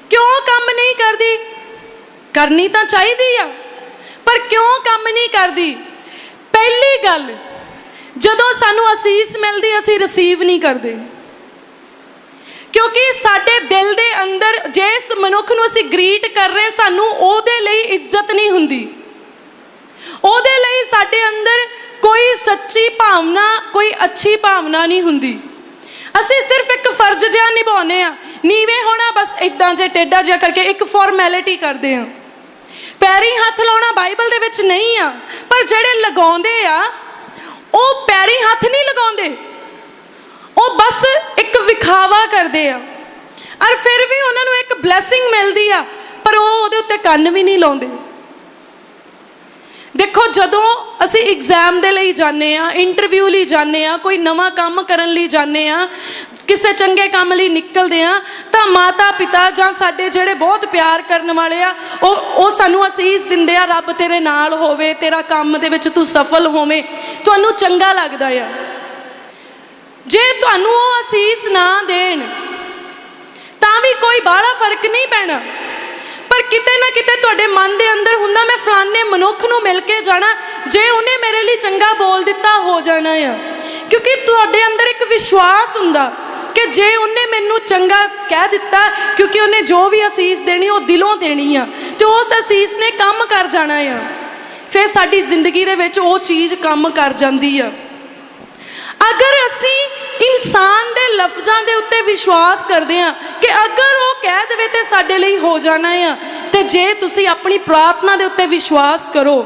ਕਿਉਂ ਕੰਮ ਨਹੀਂ ਕਰਦੀ? ਕਰਨੀ ਤਾਂ ਚਾਹੀਦੀ ਆ, ਪਰ ਕਿਉਂ ਕੰਮ ਨਹੀਂ ਕਰਦੀ? ਪਹਿਲੀ ਗੱਲ, ਜਦੋਂ ਸਾਨੂੰ ਅਸੀਸ ਮਿਲਦੀ, ਅਸੀਂ ਰਿਸੀਵ ਨਹੀਂ ਕਰਦੇ। ਕਿਉਂਕਿ ਸਾਡੇ ਦਿਲ ਦੇ ਅੰਦਰ ਜਿਸ ਮਨੁੱਖ ਨੂੰ ਅਸੀਂ ਗ੍ਰੀਟ ਕਰ ਰਹੇ, ਸਾਨੂੰ ਉਹਦੇ ਲਈ ਇੱਜ਼ਤ ਨਹੀਂ ਹੁੰਦੀ। ਉਹਦੇ ਲਈ ਸਾਡੇ ਅੰਦਰ ਕੋਈ ਸੱਚੀ ਭਾਵਨਾ, ਕੋਈ ਅੱਛੀ ਭਾਵਨਾ ਨਹੀਂ ਹੁੰਦੀ। ਅਸੀਂ ਸਿਰਫ ਇੱਕ ਫਰਜ਼ ਜਿਹਾ ਨਿਭਾਉਂਦੇ ਆ ਨੀਵੇਂ ਹੋਣਾ ਬਸ ਇਦਾਂ ਜੇ ਟੇਡਾ ਜਿਹਾ ਕਰਕੇ ਇੱਕ ਫਾਰਮੈਲਿਟੀ ਕਰਦੇ ਆ ਪੈਰੀ ਹੱਥ ਲਾਉਣਾ ਬਾਈਬਲ ਦੇ ਵਿੱਚ ਨਹੀਂ ਆ, ਪਰ ਜਿਹੜੇ ਲਗਾਉਂਦੇ ਆ, ਉਹ ਪੈਰੀ ਹੱਥ ਨਹੀਂ ਲਗਾਉਂਦੇ। ਉਹ ਬਸ ਇੱਕ ਵਿਖਾਵਾ ਕਰਦੇ ਆ। ਔਰ ਫਿਰ ਵੀ ਉਹਨਾਂ ਨੂੰ ਇੱਕ ਬਲੇਸਿੰਗ ਮਿਲਦੀ ਆ, ਪਰ ਉਹ ਉਹਦੇ ਉੱਤੇ ਕੰਨ ਵੀ ਨਹੀਂ ਲਾਉਂਦੇ। ਦੇਖੋ, ਜਦੋਂ ਅਸੀਂ ਐਗਜ਼ਾਮ ਦੇ ਲਈ ਜਾਂਦੇ ਆ ਇੰਟਰਵਿਊ ਲਈ ਜਾਂਦੇ ਆ ਕੋਈ ਨਵਾਂ ਕੰਮ ਕਰਨ ਲਈ ਜਾਂਦੇ ਆ ਕਿਸੇ ਚੰਗੇ ਕੰਮ ਲਈ ਨਿਕਲਦੇ ਆ ਤਾਂ ਮਾਤਾ ਪਿਤਾ ਜਾਂ ਸਾਡੇ ਜਿਹੜੇ ਬਹੁਤ ਪਿਆਰ ਕਰਨ ਵਾਲੇ ਆ, ਉਹ ਉਹ ਸਾਨੂੰ ਅਸੀਸ ਦਿੰਦੇ ਆ, ਰੱਬ ਤੇਰੇ ਨਾਲ ਹੋਵੇ, ਤੇਰਾ ਕੰਮ ਦੇ ਵਿੱਚ ਤੂੰ ਸਫਲ ਹੋਵੇਂ। ਤੁਹਾਨੂੰ ਚੰਗਾ ਲੱਗਦਾ ਆ। ਜੇ ਤੁਹਾਨੂੰ ਉਹ ਅਸੀਸ ਨਾ ਦੇਣ, ਤਾਂ ਵੀ ਕੋਈ ਬਾਹਲਾ ਫ਼ਰਕ ਨਹੀਂ ਪੈਣਾ। ਪਰ ਕਿਤੇ ਨਾ ਕਿਤੇ ਤੁਹਾਡੇ ਮਨ ਦੇ ਅੰਦਰ ਹੁੰਦਾ ਮੈਂ ਫਲਾਣੇ ਮਨੁੱਖ ਨੂੰ ਮਿਲ ਕੇ ਜਾਣਾ, ਜੇ ਉਹਨੇ ਮੇਰੇ ਲਈ ਚੰਗਾ ਬੋਲ ਦਿੱਤਾ, ਹੋ ਜਾਣਾ ਆ। ਕਿਉਂਕਿ ਤੁਹਾਡੇ ਅੰਦਰ ਇੱਕ ਵਿਸ਼ਵਾਸ ਹੁੰਦਾ ਕਿ ਜੇ ਉਹਨੇ ਮੈਨੂੰ ਚੰਗਾ ਕਹਿ ਦਿੱਤਾ, ਕਿਉਂਕਿ ਉਹਨੇ ਜੋ ਵੀ ਅਸੀਸ ਦੇਣੀ, ਉਹ ਦਿਲੋਂ ਦੇਣੀ ਆ, ਤੇ ਉਸ ਅਸੀਸ ਨੇ ਕੰਮ ਕਰ ਜਾਣਾ ਆ। ਫਿਰ ਸਾਡੀ ਜ਼ਿੰਦਗੀ ਦੇ ਵਿੱਚ ਉਹ ਚੀਜ਼ ਕੰਮ ਕਰ ਜਾਂਦੀ ਆ। ਅਗਰ ਅਸੀਂ ਇਨਸਾਨ ਦੇ ਲਫ਼ਜ਼ਾਂ ਦੇ ਉੱਤੇ ਵਿਸ਼ਵਾਸ ਕਰਦੇ ਹਾਂ ਕਿ ਅਗਰ ਉਹ ਕਹਿ ਦੇਵੇ ਤੇ ਸਾਡੇ ਲਈ ਹੋ ਜਾਣਾ ਆ, ਤੇ ਜੇ ਤੁਸੀਂ ਆਪਣੀ ਪ੍ਰਾਰਥਨਾ ਦੇ ਉੱਤੇ ਵਿਸ਼ਵਾਸ ਕਰੋ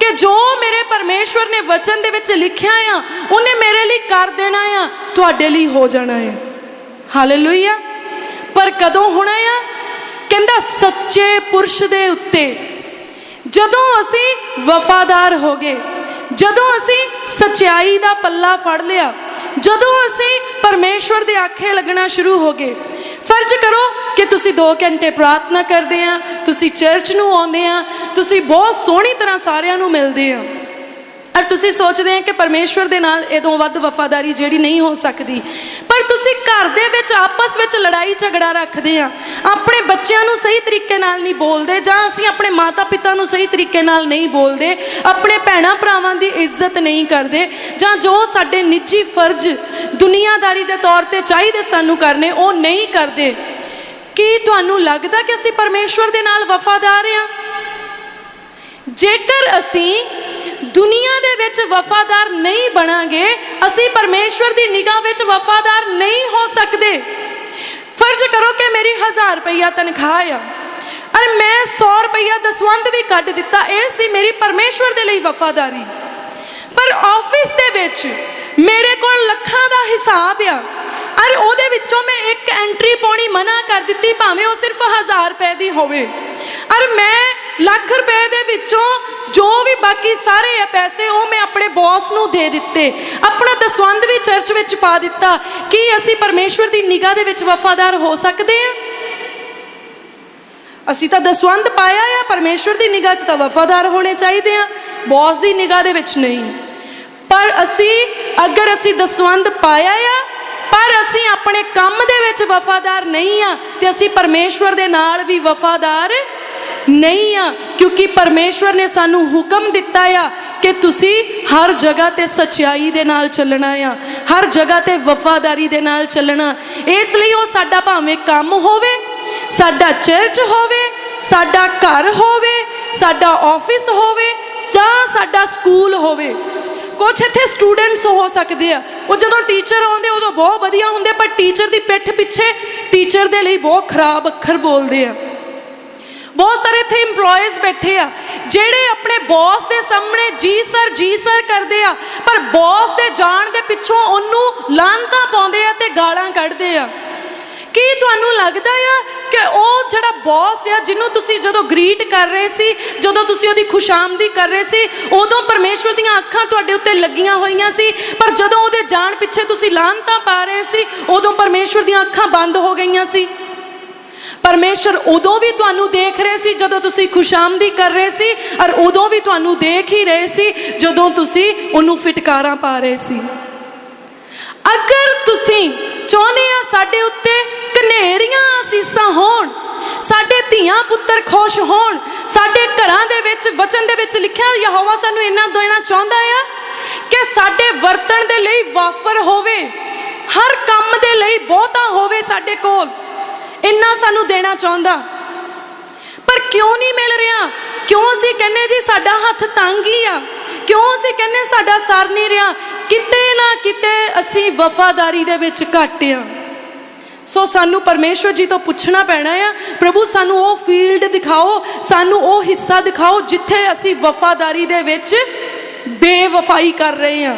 ਕਿ ਜੋ ਮੇਰੇ ਪਰਮੇਸ਼ਵਰ ਨੇ ਵਚਨ ਦੇ ਵਿੱਚ ਲਿਖਿਆ ਆ, ਉਹਨੇ ਮੇਰੇ ਲਈ ਕਰ ਦੇਣਾ ਆ, ਤੁਹਾਡੇ ਲਈ ਹੋ ਜਾਣਾ ਆ। ਹਾਲੇਲੂਇਆ ਪਰ ਕਦੋਂ ਹੋਣਾ ਆ? ਕਹਿੰਦਾ ਸੱਚੇ ਪੁਰਸ਼ ਦੇ ਉੱਤੇ। ਜਦੋਂ ਅਸੀਂ ਵਫਾਦਾਰ ਹੋ ਗਏ, ਜਦੋਂ ਅਸੀਂ ਸਚਾਈ ਦਾ ਪੱਲਾ ਫੜ ਲਿਆ ਜਦੋਂ ਅਸੀਂ ਪਰਮੇਸ਼ਵਰ ਦੇ ਆਖੇ ਲੱਗਣਾ ਸ਼ੁਰੂ ਹੋ ਗਏ, ਫਰਜ਼ ਕਰੋ ਕਿ ਤੁਸੀਂ 2 ਘੰਟੇ ਪ੍ਰਾਰਥਨਾ ਕਰਦੇ ਆ, ਤੁਸੀਂ ਚਰਚ ਨੂੰ ਆਉਂਦੇ ਆ, ਤੁਸੀਂ ਬਹੁਤ ਸੋਹਣੀ ਤਰ੍ਹਾਂ ਸਾਰਿਆਂ ਨੂੰ ਮਿਲਦੇ ਆ। ਔਰ ਤੁਸੀਂ ਸੋਚਦੇ ਆ ਕਿ ਪਰਮੇਸ਼ਵਰ ਦੇ ਨਾਲ ਇਦੋਂ ਵੱਧ ਵਫਾਦਾਰੀ ਜਿਹੜੀ ਨਹੀਂ ਹੋ ਸਕਦੀ। ਪਰ ਤੁਸੀਂ ਘਰ ਦੇ ਵਿੱਚ, ਆਪਸ ਵਿੱਚ ਲੜਾਈ ਝਗੜਾ ਰੱਖਦੇ ਆ। ਆਪਣੇ ਬੱਚਿਆਂ ਨੂੰ ਸਹੀ ਤਰੀਕੇ ਨਾਲ ਨਹੀਂ ਬੋਲਦੇ ਜਾਂ ਅਸੀਂ ਆਪਣੇ ਮਾਤਾ ਪਿਤਾ ਨੂੰ ਸਹੀ ਤਰੀਕੇ ਨਾਲ ਨਹੀਂ ਬੋਲਦੇ, ਆਪਣੇ ਭੈਣਾਂ ਭਰਾਵਾਂ ਦੀ ਇੱਜ਼ਤ ਨਹੀਂ ਕਰਦੇ, ਜਾਂ ਜੋ ਸਾਡੇ ਨਿੱਜੀ ਫਰਜ਼ ਦੁਨੀਆਦਾਰੀ ਦੇ ਤੌਰ ਤੇ ਚਾਹੀਦੇ ਸਾਨੂੰ ਕਰਨੇ, ਉਹ ਨਹੀਂ ਕਰਦੇ। ਕੀ ਤੁਹਾਨੂੰ ਲੱਗਦਾ ਕਿ ਅਸੀਂ ਪਰਮੇਸ਼ਵਰ ਦੇ ਨਾਲ ਵਫਾਦਾਰ ਆ? ਜੇਕਰ ਅਸੀਂ ਦੁਨੀਆ ਦੇ ਵਿੱਚ ਵਫਾਦਾਰ ਨਹੀਂ ਬਣਾਂਗੇ, ਅਸੀਂ ਪਰਮੇਸ਼ਵਰ ਦੀ ਨਿਗਾਹ ਵਿੱਚ ਵਫਾਦਾਰ ਨਹੀਂ ਹੋ ਸਕਦੇ। ਫਰਜ਼ ਕਰੋ ਕਿ ਮੇਰੀ 1000 ਰੁਪਈਆ ਤਨਖਾਹ ਆ। ਅਰੇ ਮੈਂ 100 ਰੁਪਈਆ ਦਸਵੰਧ ਵੀ ਕੱਢ ਦਿੱਤਾ, ਇਹ ਸੀ ਮੇਰੀ ਪਰਮੇਸ਼ਵਰ ਦੇ ਲਈ ਵਫਾਦਾਰੀ। ਪਰ ਆਫਿਸ ਦੇ ਵਿੱਚ ਮੇਰੇ ਕੋਲ ਲੱਖਾਂ ਦਾ ਹਿਸਾਬ ਆ। ਅਰੇ ਉਹਦੇ ਵਿੱਚੋਂ ਮੈਂ ਇੱਕ ਐਂਟਰੀ ਪਾਉਣੀ ਮਨਾ ਕਰ ਦਿੱਤੀ, ਭਾਵੇਂ ਉਹ ਸਿਰਫ 1000 ਰੁਪਏ ਦੀ ਹੋਵੇ। ਅਰੇ ਮੈਂ ਲੱਖ ਰੁਪਏ ਦੇ ਵਿੱਚੋਂ ਜੋ ਵੀ ਬਾਕੀ ਸਾਰੇ ਆ ਪੈਸੇ, ਉਹ ਮੈਂ ਆਪਣੇ ਬੌਸ ਨੂੰ ਦੇ ਦਿੱਤੇ। ਆਪਣਾ ਦਸਵੰਧ ਵੀ ਚਰਚ ਵਿੱਚ ਪਾ ਦਿੱਤਾ। ਕੀ ਅਸੀਂ ਪਰਮੇਸ਼ਵਰ ਦੀ ਨਿਗਾਹ ਦੇ ਵਿੱਚ ਵਫਾਦਾਰ ਹੋ ਸਕਦੇ ਹਾਂ ਅਸੀਂ ਤਾਂ ਦਸਵੰਧ ਪਾਇਆ ਆ, ਪਰਮੇਸ਼ਵਰ ਦੀ ਨਿਗਾਹ 'ਚ ਤਾਂ ਵਫਾਦਾਰ ਹੋਣੇ ਚਾਹੀਦੇ ਆ। ਬੌਸ ਦੀ ਨਿਗਾਹ ਦੇ ਵਿੱਚ ਨਹੀਂ। ਪਰ ਅਸੀਂ, ਅਗਰ ਅਸੀਂ ਦਸਵੰਧ ਪਾਇਆ ਆ, ਪਰ ਅਸੀਂ ਆਪਣੇ ਕੰਮ ਦੇ ਵਿੱਚ ਵਫਾਦਾਰ ਨਹੀਂ ਆ, ਤੇ ਅਸੀਂ ਪਰਮੇਸ਼ਵਰ ਦੇ ਨਾਲ ਵੀ ਵਫਾਦਾਰ ਨਹੀਂ ਆ, ਕਿਉਂਕਿ ਪਰਮੇਸ਼ਵਰ ਨੇ ਸਾਨੂੰ ਹੁਕਮ ਦਿੱਤਾ ਆ ਕਿ ਤੁਸੀਂ ਹਰ ਜਗ੍ਹਾ ਤੇ ਸਚਾਈ ਦੇ ਨਾਲ ਚੱਲਣਾ ਆ, ਹਰ ਜਗ੍ਹਾ ਤੇ ਵਫਾਦਾਰੀ ਦੇ ਨਾਲ ਚੱਲਣਾ। ਇਸ ਲਈ ਉਹ ਸਾਡਾ ਭਾਵੇਂ ਕੰਮ ਹੋਵੇ, ਸਾਡਾ ਚਰਚ ਹੋਵੇ, ਸਾਡਾ ਘਰ ਹੋਵੇ, ਸਾਡਾ ਆਫਿਸ ਹੋਵੇ ਜਾਂ ਸਾਡਾ ਸਕੂਲ ਹੋਵੇ। ਕੁਝ ਇੱਥੇ ਸਟੂਡੈਂਟਸ ਹੋ ਸਕਦੇ ਆ। ਉਹ ਜਦੋਂ ਟੀਚਰ ਆਉਂਦੇ, ਉਦੋਂ ਬਹੁਤ ਵਧੀਆ ਹੁੰਦੇ, ਪਰ ਟੀਚਰ ਦੀ ਪਿੱਠ ਪਿੱਛੇ ਟੀਚਰ ਦੇ ਲਈ ਬਹੁਤ ਖਰਾਬ ਅੱਖਰ ਬੋਲਦੇ ਆ। ਬਹੁਤ ਸਾਰੇ ਇੱਥੇ EMPLOYEES ਬੈਠੇ ਆ, ਜਿਹੜੇ ਆਪਣੇ ਬੌਸ ਦੇ ਸਾਹਮਣੇ ਜੀ ਸਰ ਜੀ ਸਰ ਕਰਦੇ ਆ, ਪਰ ਬੌਸ ਦੇ ਜਾਣ ਦੇ ਪਿੱਛੋਂ ਉਹਨੂੰ ਲਾਂਤਾਂ ਪਾਉਂਦੇ ਆ ਤੇ ਗਾਲਾਂ ਕੱਢਦੇ ਆ। ਕੀ ਤੁਹਾਨੂੰ ਲੱਗਦਾ ਆ ਕਿ ਉਹ ਜਿਹੜਾ ਬੌਸ ਆ, ਜਿਹਨੂੰ ਤੁਸੀਂ ਜਦੋਂ ਗ੍ਰੀਟ ਕਰ ਰਹੇ ਸੀ, ਜਦੋਂ ਤੁਸੀਂ ਉਹਦੀ ਖੁਸ਼ਾਮਦੀ ਕਰ ਰਹੇ ਸੀ, ਉਦੋਂ ਪਰਮੇਸ਼ਵਰ ਦੀਆਂ ਅੱਖਾਂ ਤੁਹਾਡੇ ਉੱਤੇ ਲੱਗੀਆਂ ਹੋਈਆਂ ਸੀ, ਪਰ ਜਦੋਂ ਉਹਦੇ ਜਾਣ ਪਿੱਛੇ ਤੁਸੀਂ ਲਾਂਤਾਂ ਪਾ ਰਹੇ ਸੀ, ਉਦੋਂ ਪਰਮੇਸ਼ਵਰ ਦੀਆਂ ਅੱਖਾਂ ਬੰਦ ਹੋ ਗਈਆਂ ਸੀ। ਪਰਮੇਸ਼ਰ ਉਦੋਂ ਵੀ ਤੁਹਾਨੂੰ ਦੇਖ ਰਹੇ ਸੀ ਜਦੋਂ ਤੁਸੀਂ ਖੁਸ਼ਾਮਦੀ ਕਰ ਰਹੇ ਸੀ ਔਰ ਉਦੋਂ ਵੀ ਤੁਹਾਨੂੰ ਦੇਖ ਹੀ ਰਹੇ ਸੀ ਜਦੋਂ ਤੁਸੀਂ ਉਹਨੂੰ ਫਿਟਕਾਰਾਂ ਪਾ ਰਹੇ ਸੀ। ਅਗਰ ਤੁਸੀਂ ਚਾਹੁੰਦੇ ਆ ਸਾਡੇ ਉੱਤੇ ਕਨੇਰੀਆਂ ਅਸੀਸਾਂ ਹੋਣ, ਸਾਡੇ ਧੀਆਂ ਪੁੱਤਰ ਖੁਸ਼ ਹੋਣ, ਸਾਡੇ ਘਰਾਂ ਦੇ ਵਿੱਚ ਵਚਨ ਦੇ ਵਿੱਚ ਲਿਖਿਆ ਯਹੋਵਾ ਸਾਨੂੰ ਇੰਨਾ ਦੇਣਾ ਚਾਹੁੰਦਾ ਆ ਕਿ ਸਾਡੇ ਵਰਤਣ ਦੇ ਲਈ ਵਾਫਰ ਹੋਵੇ, ਹਰ ਕੰਮ ਦੇ ਲਈ ਬਹੁਤਾ ਹੋਵੇ ਸਾਡੇ ਕੋਲ। ਇੰਨਾ ਸਾਨੂੰ ਦੇਣਾ ਚਾਹੁੰਦਾ। ਪਰ ਕਿਉਂ ਨਹੀਂ ਮਿਲ ਰਿਹਾ? ਕਿਉਂ ਅਸੀਂ ਕਹਿੰਨੇ ਜੀ ਸਾਡਾ ਹੱਥ ਤੰਗ ਹੀ ਆ? ਕਿਉਂ ਅਸੀਂ ਕਹਿੰਨੇ ਸਾਡਾ ਸਰ ਨਹੀਂ ਰਿਹਾ? ਕਿਤੇ ਨਾ ਕਿਤੇ ਅਸੀਂ ਵਫਾਦਾਰੀ ਦੇ ਵਿੱਚ ਘੱਟ ਆ। ਸੋ ਸਾਨੂੰ ਪਰਮੇਸ਼ਵਰ ਜੀ ਤੋਂ ਪੁੱਛਣਾ ਪੈਣਾ ਆ, ਪ੍ਰਭੂ ਸਾਨੂੰ ਉਹ ਫੀਲਡ ਦਿਖਾਓ, ਸਾਨੂੰ ਉਹ ਹਿੱਸਾ ਦਿਖਾਓ ਜਿੱਥੇ ਅਸੀਂ ਵਫਾਦਾਰੀ ਦੇ ਵਿੱਚ ਬੇਵਫਾਈ ਕਰ ਰਹੇ ਹਾਂ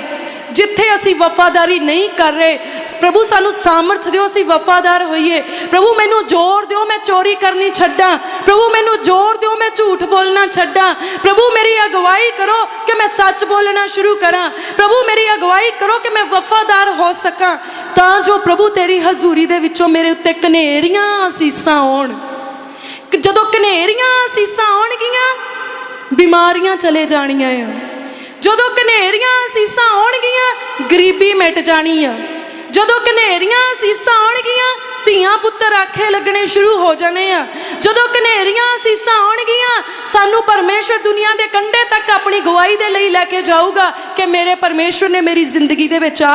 ਜਿੱਥੇ ਅਸੀਂ ਵਫਾਦਾਰੀ ਨਹੀਂ ਕਰ ਰਹੇ, ਪ੍ਰਭੂ ਸਾਨੂੰ ਸਾਮਰਥ ਦਿਓ, ਅਸੀਂ ਵਫਾਦਾਰ ਹੋਈਏ। ਪ੍ਰਭੂ ਮੈਨੂੰ ਜ਼ੋਰ ਦਿਓ, ਮੈਂ ਚੋਰੀ ਕਰਨੀ ਛੱਡਾਂ। ਪ੍ਰਭੂ ਮੈਨੂੰ ਜ਼ੋਰ ਦਿਓ, ਮੈਂ ਝੂਠ ਬੋਲਣਾ ਛੱਡਾਂ। ਪ੍ਰਭੂ ਮੇਰੀ ਅਗਵਾਈ ਕਰੋ ਕਿ ਮੈਂ ਸੱਚ ਬੋਲਣਾ ਸ਼ੁਰੂ ਕਰਾਂ। ਪ੍ਰਭੂ ਮੇਰੀ ਅਗਵਾਈ ਕਰੋ ਕਿ ਮੈਂ ਵਫਾਦਾਰ ਹੋ ਸਕਾਂ। ਤਾਂ ਜੋ ਪ੍ਰਭੂ ਤੇਰੀ ਹਜ਼ੂਰੀ ਦੇ ਵਿੱਚੋਂ ਮੇਰੇ ਉੱਤੇ ਕਨੇਰੀਆਂ ਅਸੀਸਾਂ ਆਉਣ ਜਦੋਂ ਕਨੇਰੀਆਂ ਅਸੀਸਾਂ ਆਉਣਗੀਆਂ ਬਿਮਾਰੀਆਂ ਚਲੇ ਜਾਣੀਆਂ ਆ। ਜਦੋਂ ਕਨੇਰੀਆਂ ਅਸੀਸਾਂ ਆਉਣਗੀਆਂ, ਗਰੀਬੀ ਮਿਟ ਜਾਣੀ ਆ। ਜਦੋਂ ਕਨੇਰੀਆਂ ਅਸੀਸਾਂ ਆਉਣਗੀਆਂ, ਧੀਆਂ ਪੁੱਤਰ ਆਖੇ ਲੱਗਣੇ ਸ਼ੁਰੂ ਹੋ ਜਾਣੇ ਆ। ਜਦੋਂ ਕਨੇਰੀਆਂ ਅਸੀਸਾਂ ਆਉਣਗੀਆਂ, ਸਾਨੂੰ ਪਰਮੇਸ਼ਰ ਦੁਨੀਆ ਦੇ ਕੰਢੇ ਤੱਕ ਆਪਣੀ ਗਵਾਹੀ ਦੇ ਲਈ ਲੈ ਕੇ ਜਾਊਗਾ ਕਿ ਮੇਰੇ ਪਰਮੇਸ਼ਰ ਨੇ ਮੇਰੀ ਜ਼ਿੰਦਗੀ ਦੇ ਵਿੱਚ ਆ